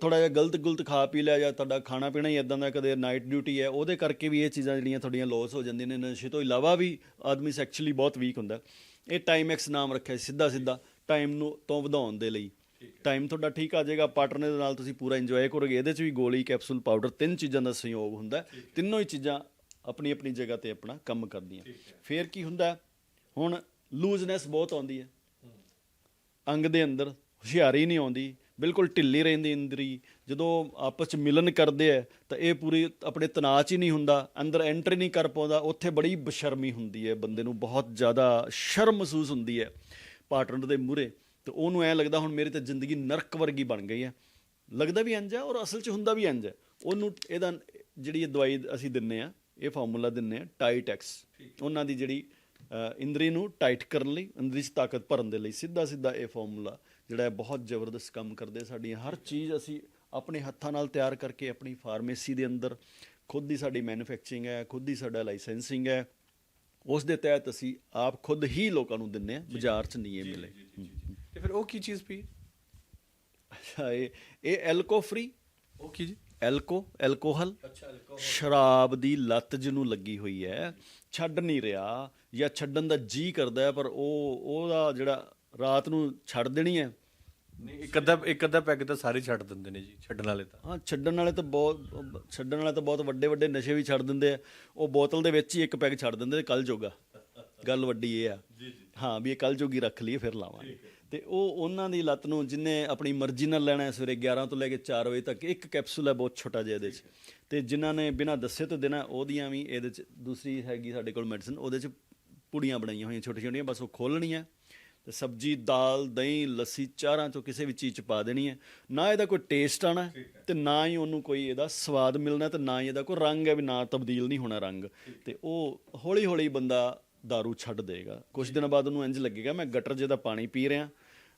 ਥੋੜਾ ਜਿਹਾ ਗਲਤ ਗੁਲਤ ਖਾ ਪੀ ਲਿਆ ਜਾਂ ਤੁਹਾਡਾ ਖਾਣਾ ਪੀਣਾ ਹੀ ਇਦਾਂ ਦਾ ਕਦੇ ਨਾਈਟ ਡਿਊਟੀ ਹੈ ਉਹਦੇ ਕਰਕੇ ਵੀ ਇਹ ਚੀਜ਼ਾਂ ਜਿਹੜੀਆਂ ਤੁਹਾਡੀਆਂ ਲਾਸ ਹੋ ਜਾਂਦੀਆਂ ਨੇ। ਨਸ਼ੇ ਤੋਂ ਇਲਾਵਾ ਵੀ ਆਦਮੀ ਸੈਕਸ਼ੁਅਲੀ ਬਹੁਤ ਵੀਕ ਹੁੰਦਾ। ਇਹ ਟਾਈਮ ਐਕਸ ਨਾਮ ਰੱਖਿਆ ਸਿੱਧਾ ਸਿੱਧਾ ਟਾਈਮ ਨੂੰ ਤੋਂ ਵਧਾਉਣ ਦੇ ਲਈ। ਟਾਈਮ ਤੁਹਾਡਾ ਠੀਕ ਆ ਜਾਏਗਾ ਪਾਰਟਨਰ ਦੇ ਨਾਲ ਤੁਸੀਂ ਪੂਰਾ ਇੰਜੋਏ ਕਰੋਗੇ। ਇਹਦੇ 'ਚ ਵੀ ਗੋਲੀ ਕੈਪਸੂਲ ਪਾਊਡਰ ਤਿੰਨ ਚੀਜ਼ਾਂ ਦਾ ਸੰਯੋਗ ਹੁੰਦਾ। ਤਿੰਨੋਂ ਹੀ ਚੀਜ਼ਾਂ ਆਪਣੀ ਆਪਣੀ ਜਗ੍ਹਾ ਤੇ ਆਪਣਾ ਕੰਮ ਕਰਦੀਆਂ। ਫੇਰ ਕੀ ਹੁੰਦਾ? ਹੁਣ ਲੂਜ਼ਨੈਸ ਬਹੁਤ ਆਉਂਦੀ ਹੈ। ਅੰਗ ਦੇ ਅੰਦਰ ਹੁਸ਼ਿਆਰੀ ਨਹੀਂ ਆਉਂਦੀ ਬਿਲਕੁਲ ਢਿੱਲੀ ਰਹਿੰਦੀ ਇੰਦਰੀ। ਜਦੋਂ ਆਪਸ ਚ ਮਿਲਨ ਕਰਦੇ ਆ ਤਾਂ ਇਹ ਪੂਰੀ ਆਪਣੇ ਤਣਾਅ 'ਚ ਹੀ ਨਹੀਂ ਹੁੰਦਾ ਅੰਦਰ ਐਂਟਰ ਨਹੀਂ ਕਰ ਪਾਉਂਦਾ ਉੱਥੇ ਬੜੀ ਬਸ਼ਰਮੀ ਹੁੰਦੀ ਹੈ ਬੰਦੇ ਨੂੰ ਬਹੁਤ ਜ਼ਿਆਦਾ ਸ਼ਰਮ ਮਹਿਸੂਸ ਹੁੰਦੀ ਹੈ। ਪਾਰਟਨਰ ਦੇ ਮੂਹਰੇ ਤੇ ਉਹਨੂੰ ਐ ਲੱਗਦਾ ਹੁਣ ਮੇਰੀ ਤਾਂ ਜ਼ਿੰਦਗੀ ਨਰਕ ਵਰਗੀ ਬਣ ਗਈ ਹੈ। ਲੱਗਦਾ ਵੀ ਇੰਜ ਹੈ ਔਰ ਅਸਲ 'ਚ ਹੁੰਦਾ ਵੀ ਇੰਜ ਹੈ। ਉਹਨੂੰ ਇਹਦਾ ਜਿਹੜੀ ਇਹ ਦਵਾਈ ਅਸੀਂ ਦਿੰਨੇ ਆ ਇਹ ਫਾਰਮੂਲਾ ਦਿੰਨੇ ਆ ਟਾਈਟ ਐਕਸ ਉਹਨਾਂ ਦੀ ਜਿਹੜੀ ਇੰਦਰੀ ਨੂੰ ਟਾਈਟ ਕਰਨ ਲਈ ਇੰਦਰੀ 'ਚ ਤਾਕਤ ਭਰਨ ਦੇ ਲਈ ਸਿੱਧਾ ਸਿੱਧਾ ਇਹ ਫਾਰਮੂਲਾ ਜਿਹੜਾ ਹੈ ਬਹੁਤ ਜ਼ਬਰਦਸਤ ਕੰਮ ਕਰਦੇ ਸਾਡੀਆਂ। ਹਰ ਚੀਜ਼ ਅਸੀਂ ਆਪਣੇ ਹੱਥਾਂ ਨਾਲ ਤਿਆਰ ਕਰਕੇ ਆਪਣੀ ਫਾਰਮੇਸੀ ਦੇ ਅੰਦਰ ਖੁਦ ਦੀ ਸਾਡੀ ਮੈਨੂਫੈਕਚਰਿੰਗ ਹੈ ਖੁਦ ਦੀ ਸਾਡਾ ਲਾਇਸੈਂਸਿੰਗ ਹੈ ਉਸ ਦੇ ਤਹਿਤ ਅਸੀਂ ਆਪ ਖੁਦ ਹੀ ਲੋਕਾਂ ਨੂੰ ਦਿੰਨੇ ਆ ਬਾਜ਼ਾਰ 'ਚ ਨਹੀਂ ਇਹ ਮਿਲੇ। ਤੇ ਫਿਰ ਉਹ ਕੀ ਚੀਜ਼ ਪੀ? ਅੱਛਾ ਇਹ ਇਹ ਐਲਕੋ ਫ੍ਰੀ ਉਹ ਕੀ ਜੀ? Alco alcohol. ਸ਼ਰਾਬ ਦੀ ਲੱਤ ਜਿਹਨੂੰ ਲੱਗੀ ਹੋਈ ਹੈ ਛੱਡ ਨਹੀਂ ਰਿਹਾ ਜਾਂ ਛੱਡਣ ਦਾ ਜੀ ਕਰਦਾ ਹੈ ਪਰ ਉਹ ਉਹਦਾ ਜਿਹੜਾ ਰਾਤ ਨੂੰ ਛੱਡ ਦੇਣੀ ਹੈ। ਨਹੀਂ ਇੱਕ ਅੱਧਾ ਇੱਕ ਅੱਧਾ ਪੈਗ ਤਾਂ ਸਾਰੇ ਛੱਡ ਦਿੰਦੇ ਨੇ ਜੀ ਛੱਡਣ ਵਾਲੇ ਤਾਂ। ਹਾਂ ਛੱਡਣ ਵਾਲੇ ਤਾਂ ਬਹੁਤ ਛੱਡਣ ਵਾਲੇ ਤਾਂ ਬਹੁਤ ਵੱਡੇ ਵੱਡੇ ਨਸ਼ੇ ਵੀ ਛੱਡ ਦਿੰਦੇ ਆ। ਉਹ ਬੋਤਲ ਦੇ ਵਿੱਚ ਹੀ ਇੱਕ ਪੈਗ ਛੱਡ ਦਿੰਦੇ ਕੱਲ ਜੋਗਾ। ਗੱਲ ਵੱਡੀ ਇਹ ਆ। ਹਾਂ ਵੀ ਇਹ ਕੱਲ ਜੋਗੀ ਰੱਖ ਲਈਏ ਫਿਰ ਲਾਵਾਂਗੇ। ਤੇ ਉਹ ਉਹਨਾਂ ਦੀ ਲੱਤ ਨੂੰ ਜਿੰਨੇ ਆਪਣੀ ਮਰਜ਼ੀ ਨਾਲ ਲੈਣਾ ਹੈ ਸਵੇਰੇ 11 ਤੋਂ ਲੈ ਕੇ 4 ਵਜੇ ਤੱਕ ਇੱਕ ਕੈਪਸੂਲ ਹੈ ਬਹੁਤ ਛੋਟਾ ਜਿਹਾ ਇਹਦੇ 'ਚ। ਤੇ ਜਿਨ੍ਹਾਂ ਨੇ ਬਿਨਾਂ ਦੱਸੇ ਤੋਂ ਦੇਣਾ ਉਹਦੀਆਂ ਵੀ ਇਹਦੇ 'ਚ ਦੂਸਰੀ ਹੈਗੀ ਸਾਡੇ ਕੋਲ ਮੈਡੀਸਨ ਉਹਦੇ 'ਚ ਪੁੜੀਆਂ ਬਣਾਈਆਂ ਹੋਈਆਂ ਛੋਟੀਆਂ ਛੋਟੀਆਂ ਬਸ ਉਹ ਖੋਲਣੀਆਂ। ਤੇ ਸਬਜੀ ਦਾਲ ਦਹੀਂ ਲੱਸੀ ਚਾਰਾਂ ਚੋਂ ਕਿਸੇ ਵੀ ਚੀਜ਼ ਚ ਪਾ ਦੇਣੀ ਹੈ। ਨਾ ਇਹਦਾ ਕੋਈ ਟੇਸਟ ਆਣਾ ਤੇ ਨਾ ਹੀ ਉਹਨੂੰ ਕੋਈ ਇਹਦਾ ਸਵਾਦ ਮਿਲਣਾ ਤੇ ਨਾ ਹੀ ਇਹਦਾ ਕੋਈ ਰੰਗ ਹੈ ਵੀ ਨਾ ਤਬਦੀਲ ਨਹੀਂ ਹੋਣਾ ਰੰਗ। ਤੇ ਉਹ ਹੌਲੀ ਹੌਲੀ ਬੰਦਾ ਦਾਰੂ ਛੱਡ ਦੇਗਾ ਕੁਝ ਦਿਨਾਂ ਬਾਅਦ ਉਹਨੂੰ ਇੰਜ ਲੱਗੇਗਾ ਮੈਂ ਗਟਰ ਜਿਹਦਾ ਪਾਣੀ ਪੀ ਰਿਹਾ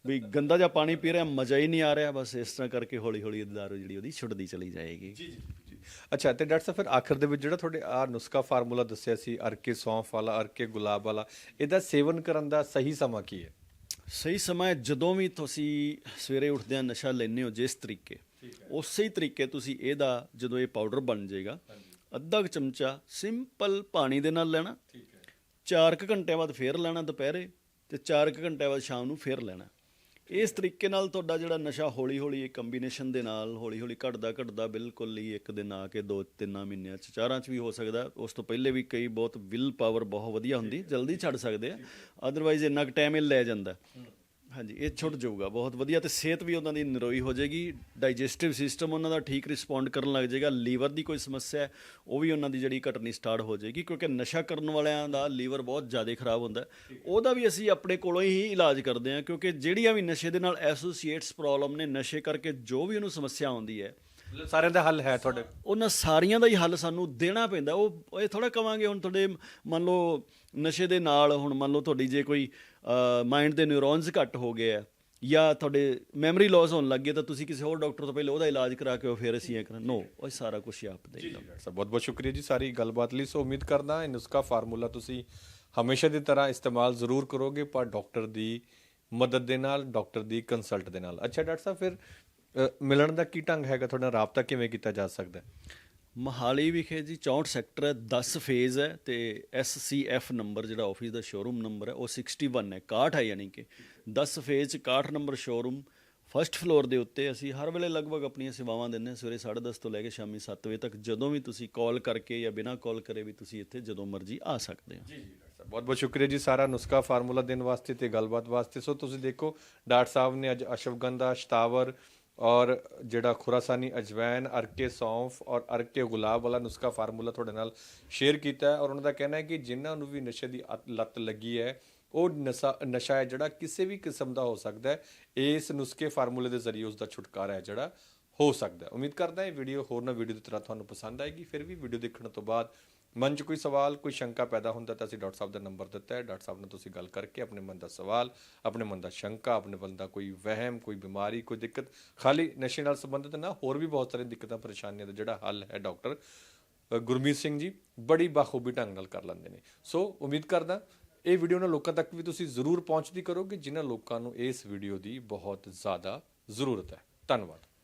ਵੀ ਗੰਦਾ ਜਿਹਾ ਪਾਣੀ ਪੀ ਰਿਹਾ ਮਜ਼ਾ ਹੀ ਨਹੀਂ ਆ ਰਿਹਾ ਬਸ ਇਸ ਤਰ੍ਹਾਂ ਕਰਕੇ ਹੌਲੀ ਹੌਲੀ ਦਾਰੂ ਜਿਹੜੀ ਉਹਦੀ ਛੁੱਟਦੀ ਚਲੀ ਜਾਏਗੀ ਜੀ ਜੀ ਅੱਛਾ ਤੇ ਡਾਕਟਰ ਸਾਹਿਬ ਫਿਰ ਆਖਰ ਦੇ ਵਿੱਚ ਜਿਹੜਾ ਤੁਹਾਡੇ ਆ ਨੁਸਖਾ ਫਾਰਮੂਲਾ ਦੱਸਿਆ ਸੀ ਅਰਕੇ ਸੌਂਫ ਵਾਲਾ ਅਰਕੇ ਗੁਲਾਬ ਵਾਲਾ ਇਹਦਾ ਸੇਵਨ ਕਰਨ ਦਾ ਸਹੀ ਸਮਾਂ ਕੀ ਹੈ ਸਹੀ ਸਮਾਂ ਹੈ ਜਦੋਂ ਵੀ ਤੁਸੀਂ ਸਵੇਰੇ ਉੱਠਦਿਆਂ ਨਸ਼ਾ ਲੈਨੇ ਹੋ ਜਿਸ ਤਰੀਕੇ ਉਸੇ ਤਰੀਕੇ ਤੁਸੀਂ ਇਹਦਾ ਜਦੋਂ ਇਹ ਪਾਊਡਰ ਬਣ ਜਾਏਗਾ ਅੱਧਾ ਚਮਚਾ ਸਿੰਪਲ ਪਾਣੀ ਦੇ ਨਾਲ ਲੈਣਾ ਠੀਕ 4 ਕੁ ਘੰਟਿਆਂ ਬਾਅਦ ਫੇਰ ਲੈਣਾ ਦੁਪਹਿਰੇ ਤੇ 4 ਕੁ ਘੰਟਿਆਂ ਬਾਅਦ ਸ਼ਾਮ ਨੂੰ ਫੇਰ ਲੈਣਾ। ਇਸ ਤਰੀਕੇ ਨਾਲ ਤੁਹਾਡਾ ਜਿਹੜਾ ਨਸ਼ਾ ਹੌਲੀ ਹੌਲੀ ਇਹ ਕੰਬੀਨੇਸ਼ਨ ਦੇ ਨਾਲ ਹੌਲੀ ਹੌਲੀ ਘਟਦਾ ਘਟਦਾ ਬਿਲਕੁਲ ਹੀ ਇੱਕ ਦਿਨ ਆ ਕੇ ਦੋ ਤਿੰਨਾਂ ਮਹੀਨਿਆਂ ਚ ਚਾਰਾਂ ਚ ਵੀ ਹੋ ਸਕਦਾ। ਉਸ ਤੋਂ ਪਹਿਲੇ ਵੀ ਕਈ ਬਹੁਤ ਵਿਲ ਪਾਵਰ ਬਹੁਤ ਵਧੀਆ ਹੁੰਦੀ, ਜਲਦੀ ਛੱਡ ਸਕਦੇ ਆ। ਅਦਰਵਾਈਜ਼ ਇੰਨਾ ਕੁ ਟਾਈਮ ਇਹ ਲੈ ਜਾਂਦਾ। ਹਾਂਜੀ ਇਹ ਛੁੱਟ ਜਾਊਗਾ ਬਹੁਤ ਵਧੀਆ ਤੇ ਸਿਹਤ ਵੀ ਉਹਨਾਂ ਦੀ ਨਿਰੋਈ ਹੋ ਜਾਏਗੀ ਡਾਈਜੈਸਟਿਵ ਸਿਸਟਮ ਉਹਨਾਂ ਦਾ ਠੀਕ ਰਿਸਪੌਂਡ ਕਰਨ ਲੱਗ ਜਾਏਗਾ ਲੀਵਰ ਦੀ ਕੋਈ ਸਮੱਸਿਆ ਹੈ ਉਹ ਵੀ ਉਹਨਾਂ ਦੀ ਜਿਹੜੀ ਘਟਣੀ ਸਟਾਰਟ ਹੋ ਜਾਏਗੀ ਕਿਉਂਕਿ ਨਸ਼ਾ ਕਰਨ ਵਾਲਿਆਂ ਦਾ ਲੀਵਰ ਬਹੁਤ ਜ਼ਿਆਦਾ ਖਰਾਬ ਹੁੰਦਾ। ਉਹਦਾ ਵੀ ਅਸੀਂ ਆਪਣੇ ਕੋਲੋਂ ਹੀ ਇਲਾਜ ਕਰਦੇ ਹਾਂ ਕਿਉਂਕਿ ਜਿਹੜੀਆਂ ਵੀ ਨਸ਼ੇ ਦੇ ਨਾਲ ਐਸੋਸੀਏਟਸ ਪ੍ਰੋਬਲਮ ਨੇ ਨਸ਼ੇ ਕਰਕੇ ਜੋ ਵੀ ਉਹਨੂੰ ਸਮੱਸਿਆ ਆਉਂਦੀ ਹੈ ਸਾਰਿਆਂ ਦਾ ਹੱਲ ਹੈ ਤੁਹਾਡੇ ਉਹਨਾਂ ਸਾਰੀਆਂ ਦਾ ਹੀ ਹੱਲ ਸਾਨੂੰ ਦੇਣਾ ਪੈਂਦਾ ਉਹ ਇਹ ਥੋੜਾ ਕਵਾਂਗੇ ਹੁਣ ਤੁਹਾਡੇ ਮੰਨ ਲਓ ਨਸ਼ੇ ਦੇ ਨਾਲ ਹੁਣ ਮੰਨ ਲਓ ਤੁਹਾਡੀ ਜੇ ਕੋਈ ਮਾਈਂਡ ਦੇ ਨਿਊਰੋਨਸ ਘੱਟ ਹੋ ਗਏ ਆ ਜਾਂ ਤੁਹਾਡੇ ਮੈਮਰੀ ਲਾਸ ਹੋਣ ਲੱਗ ਗਿਆ ਤਾਂ ਤੁਸੀਂ ਕਿਸੇ ਹੋਰ ਡਾਕਟਰ ਤੋਂ ਪਹਿਲੇ ਉਹਦਾ ਇਲਾਜ ਕਰਾ ਕੇ ਉਹ ਫਿਰ ਅਸੀਂ ਇਹ ਕਰਾਂ। ਨੋ ਉਹ ਸਾਰਾ ਕੁਝ ਆਪ ਡਾਕਟਰ ਸਾਹਿਬ ਬਹੁਤ ਬਹੁਤ ਸ਼ੁਕਰੀਆ ਜੀ ਸਾਰੀ ਗੱਲਬਾਤ ਲਈ। ਸੋ ਉਮੀਦ ਕਰਦਾ ਇਹ ਨੁਸਖਾ ਫਾਰਮੂਲਾ ਤੁਸੀਂ ਹਮੇਸ਼ਾ ਦੀ ਤਰ੍ਹਾਂ ਇਸਤੇਮਾਲ ਜ਼ਰੂਰ ਕਰੋਗੇ ਪਰ ਡਾਕਟਰ ਦੀ ਮਦਦ ਦੇ ਨਾਲ ਡਾਕਟਰ ਦੀ ਕੰਸਲਟ ਦੇ ਨਾਲ। ਅੱਛਾ ਡਾਕਟਰ ਸਾਹਿਬ ਫਿਰ ਮਿਲਣ ਦਾ ਕੀ ਢੰਗ ਹੈਗਾ? ਤੁਹਾਡਾ ਰਾਬਤਾ ਕਿਵੇਂ ਕੀਤਾ ਜਾ ਸਕਦਾ ਹੈ? ਮਹਾਲੀ ਵਿਖੇ ਜੀ 64 ਸੈਕਟਰ ਹੈ 10 ਫੇਜ਼ ਹੈ ਤੇ ਐਸਸੀਐਫ ਨੰਬਰ ਜਿਹੜਾ ਆਫਿਸ ਦਾ ਸ਼ੋਰੂਮ ਨੰਬਰ ਹੈ, ਉਹ 61 ਹੈ 61 ਹੈ ਯਾਨੀ ਕਿ 10 phase 61 number showroom first floor ਦੇ ਉੱਤੇ ਅਸੀਂ ਹਰ ਵੇਲੇ ਲਗਭਗ ਆਪਣੀਆਂ ਸੇਵਾਵਾਂ ਦਿੰਦੇ ਹਾਂ, ਸਵੇਰੇ 10:30 ਤੋਂ ਲੈ ਕੇ ਸ਼ਾਮੀ 7 ਵਜੇ ਤੱਕ, ਜਦੋਂ ਵੀ ਤੁਸੀਂ ਕਾਲ ਕਰਕੇ ਜਾਂ ਬਿਨਾਂ ਕਾਲ ਕਰੇ ਵੀ ਤੁਸੀਂ ਇੱਥੇ ਜਦੋਂ ਮਰਜ਼ੀ ਆ ਸਕਦੇ ਹੋ। ਜੀ ਜੀ ਬਹੁਤ ਬਹੁਤ ਸ਼ੁਕਰੀਆ ਜੀ ਸਾਰਾ ਨੁਸਖਾ ਫਾਰਮੂਲਾ ਦੇਣ ਵਾਸਤੇ ਤੇ ਗੱਲਬਾਤ ਵਾਸਤੇ। ਸੋ ਤੁਸੀਂ ਦੇਖੋ, ਡਾਕਟਰ ਸਾਹਿਬ ਨੇ ਅੱਜ ਅਸ਼ਵਗੰਧਾ, ਸ਼ਤਾਵਰ ਔਰ ਜਿਹੜਾ ਖੁਰਾਸਾਨੀ ਅਜਵੈਨ, ਅਰਕੇ ਸੌਂਫ ਔਰ ਅਰਕੇ ਗੁਲਾਬ ਵਾਲਾ ਨੁਸਖਾ ਫਾਰਮੂਲਾ ਤੁਹਾਡੇ ਨਾਲ ਸ਼ੇਅਰ ਕੀਤਾ ਹੈ ਔਰ ਉਹਨਾਂ ਦਾ ਕਹਿਣਾ ਹੈ ਕਿ ਜਿਨ੍ਹਾਂ ਨੂੰ ਵੀ ਨਸ਼ੇ ਦੀ ਅਤ- ਲੱਤ ਲੱਗੀ ਹੈ, ਉਹ ਨਸ਼ਾ ਨਸ਼ਾ ਹੈ ਜਿਹੜਾ ਕਿਸੇ ਵੀ ਕਿਸਮ ਦਾ ਹੋ ਸਕਦਾ ਹੈ, ਇਸ ਨੁਸਖੇ ਫਾਰਮੂਲੇ ਦੇ ਜ਼ਰੀਏ ਉਸ ਦਾ ਛੁਟਕਾਰਾ ਹੈ ਜਿਹੜਾ ਹੋ ਸਕਦਾ ਉਮੀਦ ਕਰਦਾ ਹਾਂ ਇਹ ਵੀਡੀਓ ਹੋਰ ਨਾ ਵੀਡੀਓ ਦੀ ਤਰ੍ਹਾਂ ਤੁਹਾਨੂੰ ਪਸੰਦ ਆਏਗੀ, ਫਿਰ ਵੀ ਵੀਡੀਓ ਦੇਖਣ ਤੋਂ ਬਾਅਦ ਮਨ 'ਚ ਕੋਈ ਸਵਾਲ, ਕੋਈ ਸ਼ੰਕਾ ਪੈਦਾ ਹੁੰਦਾ ਤਾਂ ਅਸੀਂ ਡਾਕਟਰ ਸਾਹਿਬ ਦਾ ਨੰਬਰ ਦਿੱਤਾ ਹੈ। ਡਾਕਟਰ ਸਾਹਿਬ ਨਾਲ ਤੁਸੀਂ ਗੱਲ ਕਰਕੇ ਆਪਣੇ ਮਨ ਦਾ ਸਵਾਲ, ਆਪਣੇ ਮਨ ਦਾ ਸ਼ੰਕਾ, ਆਪਣੇ ਮਨ ਦਾ ਕੋਈ ਵਹਿਮ, ਕੋਈ ਬਿਮਾਰੀ, ਕੋਈ ਦਿੱਕਤ, ਖਾਲੀ ਨਸ਼ੇ ਨਾਲ ਸੰਬੰਧਿਤ ਨਾ, ਹੋਰ ਵੀ ਬਹੁਤ ਸਾਰੀਆਂ ਦਿੱਕਤਾਂ, ਪਰੇਸ਼ਾਨੀਆਂ ਦਾ ਜਿਹੜਾ ਹੱਲ ਹੈ ਡਾਕਟਰ ਗੁਰਮੀਤ ਸਿੰਘ ਜੀ, ਬੜੀ ਬਾਖੂਬੀ ਢੰਗ ਨਾਲ ਕਰ ਲੈਂਦੇ ਨੇ। ਸੋ ਉਮੀਦ ਕਰਦਾ, ਇਹ ਵੀਡੀਓ ਨਾਲ ਲੋਕਾਂ ਤੱਕ ਵੀ ਤੁਸੀਂ ਜ਼ਰੂਰ ਪਹੁੰਚਦੀ ਕਰੋਗੇ, ਜਿਨ੍ਹਾਂ ਲੋਕਾਂ ਨੂੰ ਇਸ ਵੀਡੀਓ ਦੀ ਬਹੁਤ ਜ਼ਿਆਦਾ ਜ਼ਰੂਰਤ ਹੈ। ਧੰਨਵਾਦ।